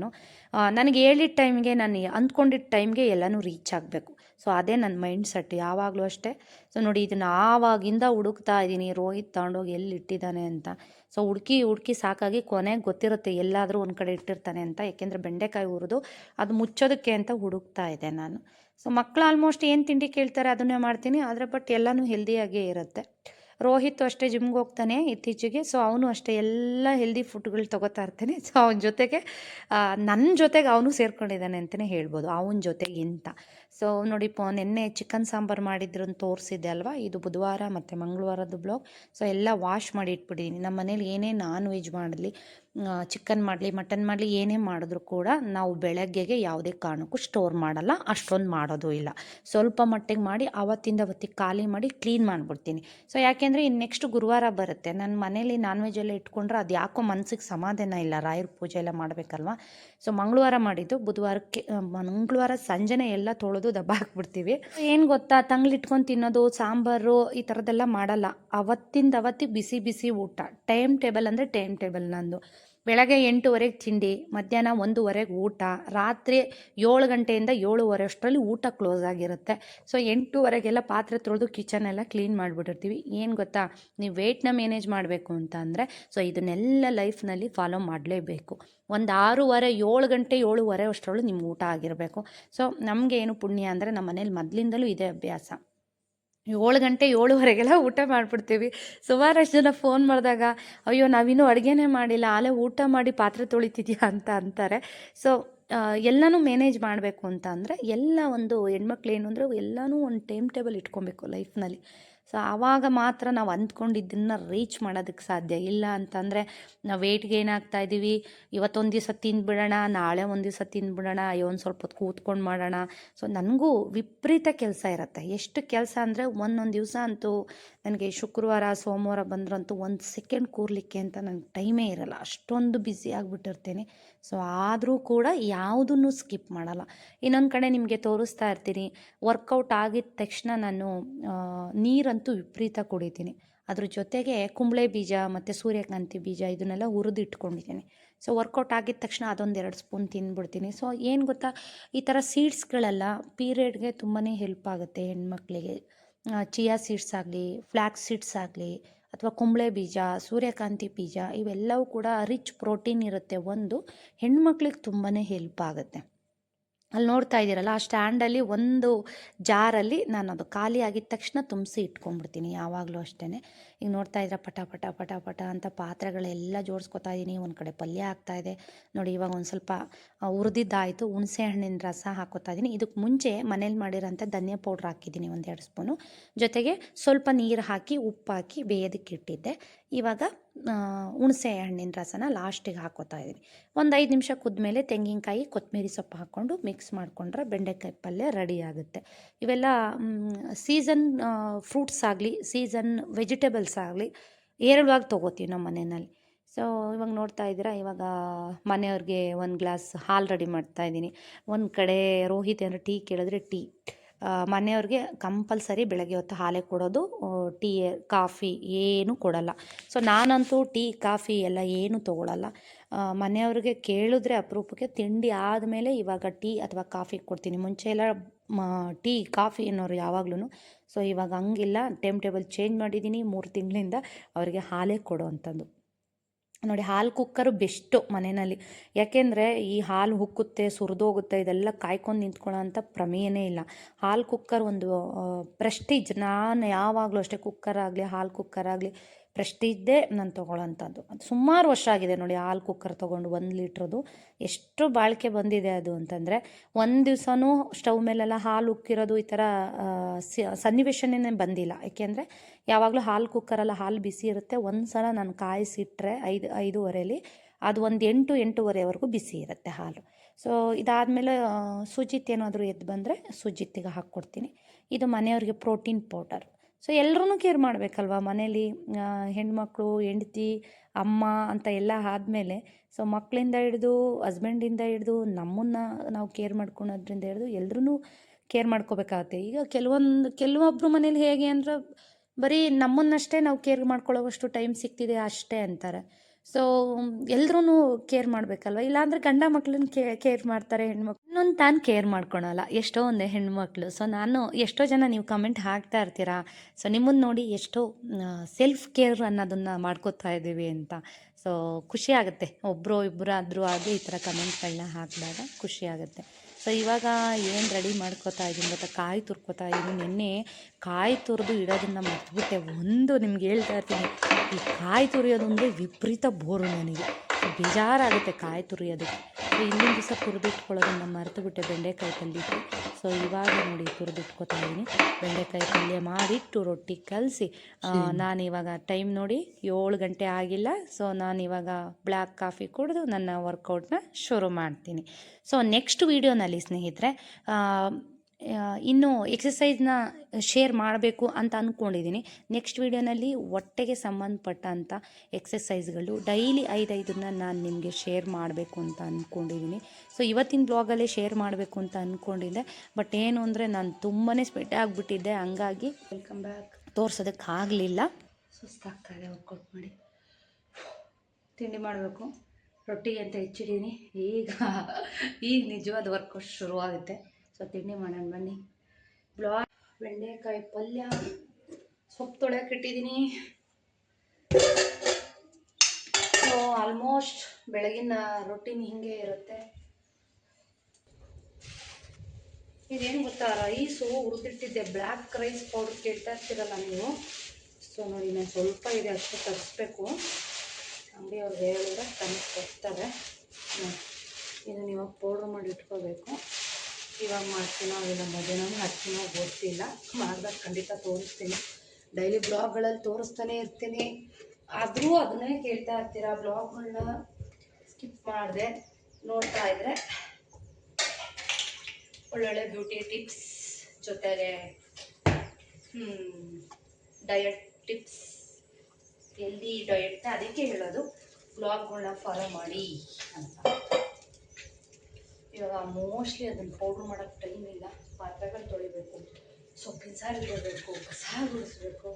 ನನಗೆ ಹೇಳಿದ ಟೈಮ್ಗೆ ನಾನು ಅಂದ್ಕೊಂಡಿದ್ದ ಟೈಮ್ಗೆ ಎಲ್ಲನೂ ರೀಚ್ ಆಗಬೇಕು. ಸೊ ಅದೇ ನನ್ನ ಮೈಂಡ್ ಸೆಟ್ ಯಾವಾಗಲೂ ಅಷ್ಟೇ. ಸೊ ನೋಡಿ ಇದನ್ನು ಆವಾಗಿಂದ ಹುಡುಕ್ತಾ ಇದ್ದೀನಿ. ರೋಹಿತ್ ತಗೊಂಡೋಗಿ ಎಲ್ಲಿ ಇಟ್ಟಿದ್ದಾನೆ ಅಂತ. ಸೊ ಹುಡುಕಿ ಹುಡುಕಿ ಸಾಕಾಗಿ ಕೊನೆಗೆ ಗೊತ್ತಿರುತ್ತೆ ಎಲ್ಲಾದರೂ ಒಂದು ಕಡೆ ಇಟ್ಟಿರ್ತಾನೆ ಅಂತ. ಯಾಕೆಂದರೆ ಬೆಂಡೆಕಾಯಿ ಹುರಿದು ಅದು ಮುಚ್ಚೋದಕ್ಕೆ ಅಂತ ಹುಡುಕ್ತಾ ಇದೆ ನಾನು. ಸೊ ಮಕ್ಕಳು ಆಲ್ಮೋಸ್ಟ್ ಏನು ತಿಂಡಿ ಕೇಳ್ತಾರೆ ಅದನ್ನೇ ಮಾಡ್ತೀನಿ. ಆದರೆ ಬಟ್ ಎಲ್ಲನೂ ಹೆಲ್ದಿಯಾಗೇ ಇರುತ್ತೆ. ರೋಹಿತ್ ಅಷ್ಟೇ ಜಿಮ್ಗೆ ಹೋಗ್ತಾನೆ ಇತ್ತೀಚೆಗೆ. ಸೊ ಅವನು ಅಷ್ಟೇ ಎಲ್ಲ ಹೆಲ್ದಿ ಫುಡ್ಗಳು ತೊಗೋತಾ ಇರ್ತಾನೆ. <laughs> ಸೊ ಅವನ ಜೊತೆಗೆ ನನ್ನ ಜೊತೆಗೆ ಅವನು ಸೇರ್ಕೊಂಡಿದ್ದಾನೆ ಅಂತಲೇ ಹೇಳ್ಬೋದು. ಅವನ ಜೊತೆಗೆ ಸೊ ನೋಡಿ ಪ, ನಿನ್ನೆ ಚಿಕನ್ ಸಾಂಬಾರು ಮಾಡಿದ್ರು ಅಂತ ತೋರಿಸಿದ್ದೆ ಅಲ್ವಾ? ಇದು ಬುಧವಾರ ಮತ್ತು ಮಂಗಳವಾರದ ಬ್ಲಾಗ್ ಸೊ ಎಲ್ಲ ವಾಶ್ ಮಾಡಿ ಇಟ್ಬಿಟ್ಟಿದ್ದೀನಿ ನಮ್ಮ ಮನೇಲಿ ಏನೇ ನಾನ್ ವೆಜ್ ಮಾಡಲಿ ಚಿಕನ್ ಮಾಡಲಿ, ಮಟನ್ ಮಾಡಲಿ ಏನೇ ಮಾಡಿದ್ರು ಕೂಡ ನಾವು ಬೆಳಗ್ಗೆಗೆ ಯಾವುದೇ ಕಾರಣಕ್ಕೂ ಸ್ಟೋರ್ ಮಾಡಲ್ಲ, ಅಷ್ಟೊಂದು ಮಾಡೋದು ಇಲ್ಲ. ಸ್ವಲ್ಪ ಮಟ್ಟಿಗೆ ಮಾಡಿ ಆವತ್ತಿಂದ ಅವತ್ತಿಗೆ ಖಾಲಿ ಮಾಡಿ ಕ್ಲೀನ್ ಮಾಡಿಬಿಡ್ತೀನಿ. ಸೊ ಯಾಕೆಂದರೆ ಇನ್ನು ನೆಕ್ಸ್ಟ್ ಗುರುವಾರ ಬರುತ್ತೆ. ನನ್ನ ಮನೇಲಿ ನಾನ್ ವೆಜ್ ಎಲ್ಲ ಇಟ್ಕೊಂಡ್ರೆ ಅದು ಯಾಕೋ ಮನಸ್ಸಿಗೆ ಸಮಾಧಾನ ಇಲ್ಲ. ರಾಯರ ಪೂಜೆ ಎಲ್ಲ ಮಾಡಬೇಕಲ್ವಾ? ಸೊ ಮಂಗಳವಾರ ಮಾಡಿದ್ದು, ಬುಧವಾರಕ್ಕೆ ಮಂಗಳವಾರ ಸಂಜೆನೇ ಎಲ್ಲ ತೊಳೆದು ದಬ್ಬ ಹಾಕ್ಬಿಡ್ತೀವಿ. ಏನು ಗೊತ್ತಾ ತಂಗ್ಳಿಟ್ಕೊಂಡು ತಿನ್ನೋದು, ಸಾಂಬಾರು ಈ ಥರದ್ದೆಲ್ಲ ಮಾಡಲ್ಲ. ಅವತ್ತಿಂದ ಅವತ್ತಿಗೆ ಬಿಸಿ ಬಿಸಿ ಊಟ. ಟೈಮ್ ಟೇಬಲ್ ಅಂದರೆ ಟೈಮ್ ಟೇಬಲ್ ನಂದು. ಬೆಳಗ್ಗೆ ಎಂಟುವರೆಗೆ ತಿಂಡಿ, ಮಧ್ಯಾಹ್ನ ಒಂದೂವರೆಗೆ ಊಟ, ರಾತ್ರಿ ಏಳು ಗಂಟೆಯಿಂದ ಏಳುವರೆ ಅಷ್ಟರಲ್ಲಿ ಊಟ ಕ್ಲೋಸ್ ಆಗಿರುತ್ತೆ. ಸೊ ಎಂಟೂವರೆಗೆಲ್ಲ ಪಾತ್ರೆ ತೊಳೆದು ಕಿಚನ್ ಎಲ್ಲ ಕ್ಲೀನ್ ಮಾಡಿಬಿಟ್ಟಿರ್ತೀವಿ. ಏನು ಗೊತ್ತಾ? ನೀವು ವೆಯ್ಟ್ನ ಮ್ಯಾನೇಜ್ ಮಾಡಬೇಕು ಅಂತ ಅಂದರೆ ಸೊ ಇದನ್ನೆಲ್ಲ ಲೈಫ್ನಲ್ಲಿ ಫಾಲೋ ಮಾಡಲೇಬೇಕು. ಒಂದು ಆರೂವರೆ, ಏಳು ಗಂಟೆ, ಏಳುವರೆ ಅಷ್ಟರೊಳಗೆ ನಿಮ್ಮ ಊಟ ಆಗಿರಬೇಕು. ಸೊ ನಮಗೆ ಏನು ಪುಣ್ಯ ಅಂದರೆ ನಮ್ಮ ಮನೇಲಿ ಮೊದಲಿಂದಲೂ ಇದೇ ಅಭ್ಯಾಸ. ಏಳು ಗಂಟೆ ಏಳುವರೆಗೆಲ್ಲ ಊಟ ಮಾಡಿಬಿಡ್ತೀವಿ. ಸುಮಾರಷ್ಟು ಜನ ಫೋನ್ ಮಾಡಿದಾಗ, ಅಯ್ಯೋ, ನಾವಿನ್ನೂ ಅಡುಗೆನೇ ಮಾಡಿಲ್ಲ, ಆಲೇ ಊಟ ಮಾಡಿ ಪಾತ್ರೆ ತೊಳಿತಿದ್ಯಾ ಅಂತ ಅಂತಾರೆ. ಸೊ ಎಲ್ಲನೂ ಮ್ಯಾನೇಜ್ ಮಾಡಬೇಕು ಅಂತ ಅಂದರೆ ಎಲ್ಲ ಒಂದು ಹೆಣ್ಮಕ್ಳು ಏನು ಅಂದರೆ ಎಲ್ಲನೂ ಒಂದು ಟೈಮ್ ಟೇಬಲ್ ಇಟ್ಕೊಬೇಕು ಲೈಫ್ನಲ್ಲಿ ಸೊ ಆವಾಗ ಮಾತ್ರ ನಾವು ಅಂದ್ಕೊಂಡಿದ್ದನ್ನು ರೀಚ್ ಮಾಡೋದಕ್ಕೆ ಸಾಧ್ಯ. ಇಲ್ಲ ಅಂತಂದರೆ ನಾವು ವೆಯ್ಟ್ ಗೇನ್ ಆಗ್ತಾ ಇದ್ದೀವಿ ಇವತ್ತೊಂದು ದಿವಸ ತಿಂದುಬಿಡೋಣ, ನಾಳೆ ಒಂದು ದಿವಸ ತಿಂದುಬಿಡೋಣ, ಅಯ್ಯೋ ಒಂದು ಸ್ವಲ್ಪ ಹೊತ್ತು ಕೂತ್ಕೊಂಡು ಮಾಡೋಣ. ಸೊ ನನಗೂ ವಿಪರೀತ ಕೆಲಸ ಇರುತ್ತೆ. ಎಷ್ಟು ಕೆಲಸ ಅಂದರೆ ಒಂದೊಂದು ದಿವಸ ಅಂತೂ ನನಗೆ ಶುಕ್ರವಾರ, ಸೋಮವಾರ ಬಂದ್ರಂತೂ ಒಂದು ಸೆಕೆಂಡ್ ಕೂರಲಿಕ್ಕೆ ಅಂತ ನನಗೆ ಟೈಮೇ ಇರಲ್ಲ. ಅಷ್ಟೊಂದು ಬ್ಯುಸಿ ಆಗಿಬಿಟ್ಟಿರ್ತೀನಿ. ಸೊ ಆದರೂ ಕೂಡ ಯಾವುದನ್ನು ಸ್ಕಿಪ್ ಮಾಡಲ್ಲ. ಇನ್ನೊಂದು ಕಡೆ ನಿಮಗೆ ತೋರಿಸ್ತಾ ಇರ್ತೀನಿ, ವರ್ಕೌಟ್ ಆಗಿದ ತಕ್ಷಣ ನಾನು ನೀರಂತೂ ವಿಪರೀತ ಕುಡಿತೀನಿ. ಅದ್ರ ಜೊತೆಗೆ ಕುಂಬಳೆ ಬೀಜ ಮತ್ತು ಸೂರ್ಯಕಾಂತಿ ಬೀಜ ಇದನ್ನೆಲ್ಲ ಹುರಿದು ಇಟ್ಕೊಂಡಿದ್ದೀನಿ ಸೊ ವರ್ಕೌಟ್ ಆಗಿದ ತಕ್ಷಣ ಅದೊಂದು ಎರಡು ಸ್ಪೂನ್ ತಿಂದ್ಬಿಡ್ತೀನಿ ಸೊ ಏನು ಗೊತ್ತಾ, ಈ ಥರ ಸೀಡ್ಸ್ಗಳೆಲ್ಲ ಪೀರಿಯಡ್ಗೆ ತುಂಬಾ ಹೆಲ್ಪ್ ಆಗುತ್ತೆ ಹೆಣ್ಮಕ್ಳಿಗೆ. ಚಿಯಾ ಸೀಡ್ಸ್ ಆಗಲಿ ಫ್ಲ್ಯಾಕ್ಸ್ ಸೀಡ್ಸ್ ಆಗಲಿ ಅಥವಾ ಕುಂಬಳೆ ಬೀಜ, ಸೂರ್ಯಕಾಂತಿ ಬೀಜ ಇವೆಲ್ಲವೂ ಕೂಡ ರಿಚ್ ಪ್ರೋಟೀನ್ ಇರುತ್ತೆ. ಒಂದು ಹೆಣ್ಮಕ್ಳಿಗೆ ತುಂಬಾ ಹೆಲ್ಪ್ ಆಗುತ್ತೆ. ಅಲ್ಲಿ ನೋಡ್ತಾ ಇದ್ದೀರಲ್ಲ, ಆ ಸ್ಟ್ಯಾಂಡಲ್ಲಿ ಒಂದು ಜಾರಲ್ಲಿ ನಾನು ಅದು ಖಾಲಿ ಆಗಿದ ತಕ್ಷಣ ತುಂಬಿಸಿ ಇಟ್ಕೊಂಡ್ಬಿಡ್ತೀನಿ, ಯಾವಾಗಲೂ ಅಷ್ಟೇ ಈಗ ನೋಡ್ತಾ ಇದ್ರೆ, ಪಟ ಪಟ ಪಟ ಪಟ ಅಂತ ಪಾತ್ರೆಗಳೆಲ್ಲ ಜೋಡಿಸ್ಕೊತಾ ಇದ್ದೀನಿ ಒಂದು ಕಡೆ ಪಲ್ಯ ಆಗ್ತಾ ಇದೆ. ನೋಡಿ, ಇವಾಗ ಒಂದು ಸ್ವಲ್ಪ ಹುರಿದಿದ್ದಾಯಿತು, ಹುಣಸೆ ಹಣ್ಣಿನ ರಸ ಹಾಕೋತಾ ಇದ್ದೀನಿ ಇದಕ್ಕೆ ಮುಂಚೆ ಮನೇಲಿ ಮಾಡಿರೋಂಥ ಧನಿಯಾ ಪೌಡ್ರ್ ಹಾಕಿದ್ದೀನಿ ಒಂದೆರಡು ಸ್ಪೂನು ಜೊತೆಗೆ ಸ್ವಲ್ಪ ನೀರು ಹಾಕಿ, ಉಪ್ಪು ಹಾಕಿ ಬೇಯೋದಕ್ಕೆ ಇಟ್ಟಿದ್ದೆ. ಇವಾಗ ಹುಣಸೆ ಹಣ್ಣಿನ ರಸನ ಲಾಸ್ಟಿಗೆ ಹಾಕೋತಾ ಇದ್ದೀನಿ. ಒಂದು ಐದು ನಿಮಿಷ ಕುದ್ಮೇಲೆ ತೆಂಗಿನಕಾಯಿ ಕೊತ್ತಂಬರಿ ಸೊಪ್ಪು ಹಾಕ್ಕೊಂಡು ಮಿಕ್ಸ್ ಮಾಡಿಕೊಂಡ್ರೆ ಬೆಂಡೆಕಾಯಿ ಪಲ್ಯ ರೆಡಿ ಆಗುತ್ತೆ. ಇವೆಲ್ಲ ಸೀಸನ್ ಫ್ರೂಟ್ಸ್ ಆಗಲಿ ಸೀಸನ್ ವೆಜಿಟೇಬಲ್ಸ್ ಆಗಲಿ ಹೇರಳವಾಗಿ ತೊಗೋತೀವಿ ನಮ್ಮ ಮನೆಯಲ್ಲಿ. ಸೊ ಇವಾಗ ನೋಡ್ತಾ ಇದ್ದೀರಾ, ಇವಾಗ ಮನೆಯವ್ರಿಗೆ ಒಂದು ಗ್ಲಾಸ್ ಹಾಲು ರೆಡಿ ಮಾಡ್ತಾ ಇದ್ದೀನಿ. ಒಂದು ಕಡೆ ರೋಹಿತ್ ಏನಾದ್ರು ಟೀ ಕೇಳಿದ್ರೆ ಟೀ ಮನೆಯವ್ರಿಗೆ ಕಂಪಲ್ಸರಿ ಬೆಳಗ್ಗೆ ಹೊತ್ತು ಹಾಲೇ ಕೊಡೋದು ಟೀ, ಕಾಫಿ ಏನೂ ಕೊಡಲ್ಲ. ಸೊ ನಾನಂತೂ ಟೀ, ಕಾಫಿ ಎಲ್ಲ ಏನೂ ತೊಗೊಳಲ್ಲ. ಮನೆಯವ್ರಿಗೆ ಕೇಳಿದ್ರೆ ಅಪರೂಪಕ್ಕೆ ತಿಂಡಿ ಆದಮೇಲೆ ಇವಾಗ ಟೀ ಅಥವಾ ಕಾಫಿ ಕೊಡ್ತೀನಿ. ಮುಂಚೆ ಎಲ್ಲ ಟೀ, ಕಾಫಿ ಅನ್ನೋರು ಯಾವಾಗ್ಲೂ ಸೊ ಇವಾಗ ಹಂಗಿಲ್ಲ. ಟೈಮ್ ಟೇಬಲ್ ಚೇಂಜ್ ಮಾಡಿದ್ದೀನಿ. ಮೂರು ತಿಂಗಳಿಂದ ಅವರಿಗೆ ಹಾಲೇ ಕೊಡೋ ಅಂಥದ್ದು. ನೋಡಿ ಹಾಲು ಕುಕ್ಕರು ಬೆಸ್ಟು ಮನೆಯಲ್ಲಿ. ಯಾಕೆಂದರೆ ಈ ಹಾಲು ಹುಕ್ಕುತ್ತೆ, ಸುರಿದೋಗುತ್ತೆ, ಇದೆಲ್ಲ ಕಾಯ್ಕೊಂಡು ನಿಂತ್ಕೊಳ್ಳೋ ಅಂಥ ಪ್ರಮೇಯನೇ ಇಲ್ಲ. ಹಾಲು ಕುಕ್ಕರ್ ಒಂದು ಪ್ರೆಸ್ಟೀಜ್ ನಾನು ಯಾವಾಗಲೂ ಅಷ್ಟೇ ಕುಕ್ಕರ್ ಆಗಲಿ, ಹಾಲು ಕುಕ್ಕರ್ ಆಗಲಿ ಪ್ರೆಸ್ಟೀಜ್ದೇ ನಾನು ತೊಗೊಳ್ಳೋಂಥದ್ದು ಅದು ಸುಮಾರು ವರ್ಷ ಆಗಿದೆ ನೋಡಿ, ಹಾಲು ಕುಕ್ಕರ್ ತೊಗೊಂಡು ಒಂದು ಲೀಟ್ರದು ಎಷ್ಟು ಬಾಳಿಕೆ ಬಂದಿದೆ ಅದು ಅಂತಂದರೆ, ಒಂದು ದಿವಸನೂ ಸ್ಟವ್ ಮೇಲೆಲ್ಲ ಹಾಲು ಉಕ್ಕಿರೋದು ಈ ಥರ ಸನ್ನಿವೇಶನೇ ಬಂದಿಲ್ಲ. ಯಾಕೆಂದರೆ ಯಾವಾಗಲೂ ಹಾಲು ಕುಕ್ಕರಲ್ಲ ಹಾಲು ಬಿಸಿ ಇರುತ್ತೆ. ಒಂದು ಸಲ ನಾನು ಕಾಯಿಸಿಟ್ರೆ ಐದು ಐದೂವರೆಯಲ್ಲಿ ಅದು ಒಂದು ಎಂಟು, ಎಂಟೂವರೆವರೆಗೂ ಬಿಸಿ ಇರುತ್ತೆ ಹಾಲು. ಸೊ ಇದಾದಮೇಲೆ ಸುಜಿತ್ ಏನಾದರೂ ಎದ್ದು ಬಂದರೆ ಸುಜಿತ್ತಿಗೆ ಹಾಕ್ಕೊಡ್ತೀನಿ. ಇದು ಮನೆಯವ್ರಿಗೆ ಪ್ರೋಟೀನ್ ಪೌಡರ್. ಸೊ ಎಲ್ಲರೂ ಕೇರ್ ಮಾಡಬೇಕಲ್ವ ಮನೇಲಿ? ಹೆಣ್ಮಕ್ಳು, ಹೆಂಡ್ತಿ, ಅಮ್ಮ ಅಂತ ಎಲ್ಲ ಆದಮೇಲೆ ಸೊ ಮಕ್ಕಳಿಂದ ಹಿಡಿದು ಹಸ್ಬೆಂಡಿಂದ ಹಿಡಿದು, ನಮ್ಮನ್ನು ನಾವು ಕೇರ್ ಮಾಡ್ಕೊಳೋದ್ರಿಂದ ಹಿಡಿದು ಎಲ್ಲರೂ ಕೇರ್ ಮಾಡ್ಕೋಬೇಕಾಗುತ್ತೆ. ಈಗ ಕೆಲವೊಂದು ಕೆಲವೊಬ್ಬರು ಮನೇಲಿ ಹೇಗೆ ಅಂದ್ರೆ ಬರೀ ನಮ್ಮನ್ನಷ್ಟೇ ನಾವು ಕೇರ್ ಮಾಡ್ಕೊಳ್ಳೋವಷ್ಟು ಟೈಮ್ ಸಿಗ್ತಿದೆ ಅಷ್ಟೇ ಅಂತಾರೆ. ಸೊ ಎಲ್ರೂ ಕೇರ್ ಮಾಡಬೇಕಲ್ವ? ಇಲ್ಲಾಂದರೆ ಗಂಡ ಮಕ್ಳನ್ನ ಕೇ ಕೇರ್ ಮಾಡ್ತಾರೆ ಹೆಣ್ಮಕ್ಳು. ಇನ್ನೊಂದು ತಾನು ಕೇರ್ ಮಾಡ್ಕೊಳಲ್ಲ. ಎಷ್ಟೋ ಒಂದೇ ಹೆಣ್ಮಕ್ಳು. ಸೊ ನಾನು ಎಷ್ಟೋ ಜನ ನೀವು ಕಮೆಂಟ್ ಹಾಕ್ತಾ ಇರ್ತೀರಾ? ಸೊ ನಿಮ್ಮನ್ನು ನೋಡಿ ಎಷ್ಟೋ ಸೆಲ್ಫ್ ಕೇರ್ ಅನ್ನೋದನ್ನು ಮಾಡ್ಕೋತಾ ಇದ್ದೀವಿ ಅಂತ. ಸೊ ಖುಷಿ ಆಗುತ್ತೆ. ಒಬ್ಬರು ಇಬ್ಬರು ಆದರೂ ಆಗಲಿ ಈ ಥರ ಕಮೆಂಟ್ಗಳನ್ನ ಹಾಕಿದಾಗ ಖುಷಿ ಆಗುತ್ತೆ. ಸೊ ಇವಾಗ ಏನು ರೆಡಿ ಮಾಡ್ಕೋತಾ ಇದ್ದೀನಿ ಗೊತ್ತಾ? ಕಾಯಿ ತುರ್ಕೋತಾ ಇದ್ದೀನಿ ನಿನ್ನೆ ಕಾಯಿ ತುರಿದು ಇಡೋದನ್ನು ಮರ್ತ್ಬಿಟ್ಟೆ. ಒಂದು ನಿಮ್ಗೆ ಹೇಳ್ತಾ ಇರ್ತೀನಿ. ಈ ಕಾಯಿ ತುರಿಯೋದು ವಿಪರೀತ ಬೋರು ನನಗೆ. ಬೇಜಾರಾಗುತ್ತೆ ಕಾಯಿ ತುರಿಯೋದಕ್ಕೆ. ಸೊ ಹಿಂದಿನ ದಿವಸ ತುರಿದಿಟ್ಕೊಳ್ಳೋದನ್ನು ಮರೆತು ಬಿಟ್ಟೆ ಬೆಂಡೆಕಾಯಿ ಪಲ್ಯಕ್ಕೆ ಸೊ ಇವಾಗ ನೋಡಿ ತುರಿದಿಟ್ಕೊತಾ ಇದ್ದೀನಿ. ಬೆಂಡೆಕಾಯಿ ಪಲ್ಯ ಮಾಡಿಟ್ಟು ರೊಟ್ಟಿ ಕಲಸಿ ನಾನು ಇವಾಗ ಟೈಮ್ ನೋಡಿ ಏಳು ಗಂಟೆ ಆಗಿಲ್ಲ. ಸೊ ನಾನು ಇವಾಗ ಬ್ಲ್ಯಾಕ್ ಕಾಫಿ ಕುಡಿದು ನನ್ನ ವರ್ಕೌಟ್ನ ಶುರು ಮಾಡ್ತೀನಿ. ಸೊ ನೆಕ್ಸ್ಟ್ ವೀಡಿಯೋನಲ್ಲಿ ಸ್ನೇಹಿತರೆ ಇನ್ನು ಎಕ್ಸಸೈಸ್ನ ಶೇರ್ ಮಾಡಬೇಕು ಅಂತ ಅಂದ್ಕೊಂಡಿದ್ದೀನಿ ನೆಕ್ಸ್ಟ್ ವೀಡಿಯೋನಲ್ಲಿ ಹೊಟ್ಟೆಗೆ ಸಂಬಂಧಪಟ್ಟಂಥ ಎಕ್ಸಸೈಸ್ಗಳು ಡೈಲಿ ಐದೈದನ್ನ ನಾನು ನಿಮಗೆ ಶೇರ್ ಮಾಡಬೇಕು ಅಂತ ಅಂದ್ಕೊಂಡಿದ್ದೀನಿ ಸೊ ಇವತ್ತಿನ ಬ್ಲಾಗಲ್ಲೇ ಶೇರ್ ಮಾಡಬೇಕು ಅಂತ ಅಂದ್ಕೊಂಡಿದ್ದೆ ಬಟ್ ಏನು ಅಂದರೆ ನಾನು ತುಂಬಾ ಸ್ಪೆಟ್ ಆಗಿಬಿಟ್ಟಿದ್ದೆ. ಹಂಗಾಗಿ ವೆಲ್ಕಮ್ ಬ್ಯಾಕ್ ತೋರ್ಸೋದಕ್ಕಾಗಲಿಲ್ಲ. ಸುಸ್ತಾಗ್ತಾ ಇದೆ ವರ್ಕೌಟ್ ಮಾಡಿ. ತಿಂಡಿ ಮಾಡಬೇಕು. ರೊಟ್ಟಿ ಅಂತ ಹೆಚ್ಚಿದ್ದೀನಿ ಈಗ ಈಗ ನಿಜವಾದ ವರ್ಕೌಟ್ ಶುರುವಾಗುತ್ತೆ. ಸೊ ತಿಂಡಿ ಮಾಡೋಣ ಬನ್ನಿ. ಬ್ಲಾ ಬೆಂಡೆಕಾಯಿ ಪಲ್ಯ. ಸೊಪ್ಪು ತೊಳೆಯಕ್ಕೆ ಇಟ್ಟಿದ್ದೀನಿ. ಸೊ ಆಲ್ಮೋಸ್ಟ್ ಬೆಳಗಿನ ರೊಟೀನ್ ಹಿಂಗೆ ಇರುತ್ತೆ. ಇದೇನು ಗೊತ್ತಾ ರೈಸು ಹುರಿದಿಟ್ಟಿದ್ದೆ. ಬ್ಲ್ಯಾಕ್ ರೈಸ್ ಪೌಡರ್ ಕೇಳ್ತಾ ಇರ್ತೀರಲ್ಲ ನೀವು. ಸೊ ನೋಡಿ ನಾನು ಸ್ವಲ್ಪ ಇದೆ ಅಷ್ಟು ತರಿಸ್ಬೇಕು. ಅಂಗಡಿಯವ್ರಿಗೆ ಹೇಳಿದ್ರೆ ತಂದು ಕೊಡ್ತಾರೆ ನೋಡಿ, ನೀವು ಪೌಡ್ರ್ ಮಾಡಿ ಇಟ್ಕೋಬೇಕು. ಇವಾಗ ಮಾಡ್ತೀನೋ ಇಲ್ಲ ಮಧ್ಯಾಹ್ನ ಹಾಕ್ತೀನೋ ಗೊತ್ತಿಲ್ಲ. ಮಾಡಿದಾಗ ಖಂಡಿತ ತೋರಿಸ್ತೀನಿ. ಡೈಲಿ ಬ್ಲಾಗ್ಗಳಲ್ಲಿ ತೋರಿಸ್ತಾನೆ ಇರ್ತೀನಿ. ಆದರೂ ಅದನ್ನೇ ಕೇಳ್ತಾ ಇರ್ತೀರ? ಬ್ಲಾಗ್ಗಳನ್ನ ಸ್ಕಿಪ್ ಮಾಡಿದೆ ನೋಡ್ತಾ ಇದ್ರೆ ಒಳ್ಳೊಳ್ಳೆ ಬ್ಯೂಟಿ ಟಿಪ್ಸ್ ಜೊತೆಗೆ ಡಯಟ್ ಟಿಪ್ಸ್ ಎಲ್ಲಿ ಡಯಟ್ ಅದಕ್ಕೆ ಹೇಳೋದು. ಬ್ಲಾಗ್ಗಳನ್ನ ಫಾಲೋ ಮಾಡಿ ಅಂತ. ಇವಾಗ ಮೋಸ್ಟ್ಲಿ ಅದನ್ನು ಪೌಡ್ರ್ ಮಾಡೋಕ್ಕೆ ಟೈಮ್ ಇಲ್ಲ. ಪಾತ್ರೆಗಳು ತೊಳಿಬೇಕು. ಸೊಪ್ಪಿನ ಸಾರು ಇಡಬೇಕು ಕಸ ಗುಡಿಸ್ಬೇಕು.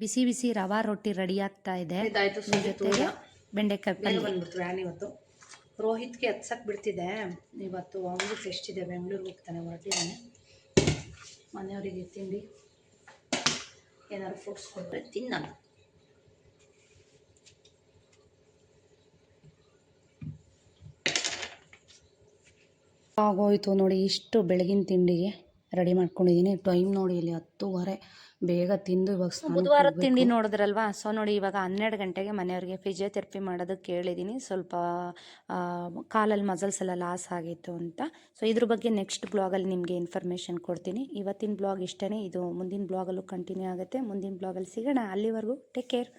ಬಿಸಿ ಬಿಸಿ ರವಾ ರೊಟ್ಟಿ ರೆಡಿ ಆಗ್ತಾ ಇದೆ. ಇದಾಯ್ತು ಸುಮ್ಮನೆ ಜೊತೆಗೆ ಬೆಂಡೆಕಾಯಿ ಪಲ್ಯ. ಬಂದ್ಬಿಡ್ತು ವ್ಯಾನ್ ಇವತ್ತು. ರೋಹಿತ್ಗೆ ಹತ್ಸಕ್ಕೆ ಬಿಡ್ತಿದೆ. ಇವತ್ತು ಅವನಿಗೆ ಫೆಸ್ಟ್ ಇದೆ. ಬೆಂಗಳೂರಿಗೆ ಹೋಗ್ತಾನೆ ಹೊರಟಿದ್ದಾನೆ. ಮನೆಯವರಿಗೆ ತಿಂಡಿ. ಏನಾದ್ರು ಫ್ರೂಟ್ಸ್ ಕೊಟ್ಟರೆ ತಿನ್ನಲ್ಲ ಆಗೋಯ್ತು ನೋಡಿ, ಇಷ್ಟು ಬೆಳಗಿನ ತಿಂಡಿಗೆ ರೆಡಿ ಮಾಡ್ಕೊಂಡಿದ್ದೀನಿ. ಟೈಮ್ ನೋಡಿ, ಇಲ್ಲಿ ಹತ್ತುವರೆ. ಬೇಗ ತಿಂದು ಇವಾಗ ಸ್ನಾನಕ್ಕೆ ಬುಧವಾರದ ಹೋಗ್ಬೇಕು. ತಿಂಡಿ ನೋಡಿದ್ರಲ್ವಾ? ಸೊ ನೋಡಿ ಇವಾಗ ಹನ್ನೆರಡು ಗಂಟೆಗೆ ಮನೆಯವ್ರಿಗೆ ಫಿಸಿಯೋಥೆರಪಿ ಮಾಡೋದಕ್ಕೆ ಕೇಳಿದ್ದೀನಿ. ಸ್ವಲ್ಪ ಕಾಲಲ್ಲಿ ಮಸಲ್ಸ್ ಎಲ್ಲ ಲಾಸ್ ಆಗಿತ್ತು ಅಂತ. ಸೊ ಇದ್ರ ಬಗ್ಗೆ ನೆಕ್ಸ್ಟ್ ಬ್ಲಾಗಲ್ಲಿ ನಿಮಗೆ ಇನ್ಫಾರ್ಮೇಷನ್ ಕೊಡ್ತೀನಿ. ಇವತ್ತಿನ ಬ್ಲಾಗ್ ಇಷ್ಟೇ ಇದು ಮುಂದಿನ ಬ್ಲಾಗಲ್ಲೂ ಕಂಟಿನ್ಯೂ ಆಗುತ್ತೆ. ಮುಂದಿನ ಬ್ಲಾಗಲ್ಲಿ ಸಿಗೋಣ. ಅಲ್ಲಿವರೆಗೂ ಟೇಕ್ ಕೇರ್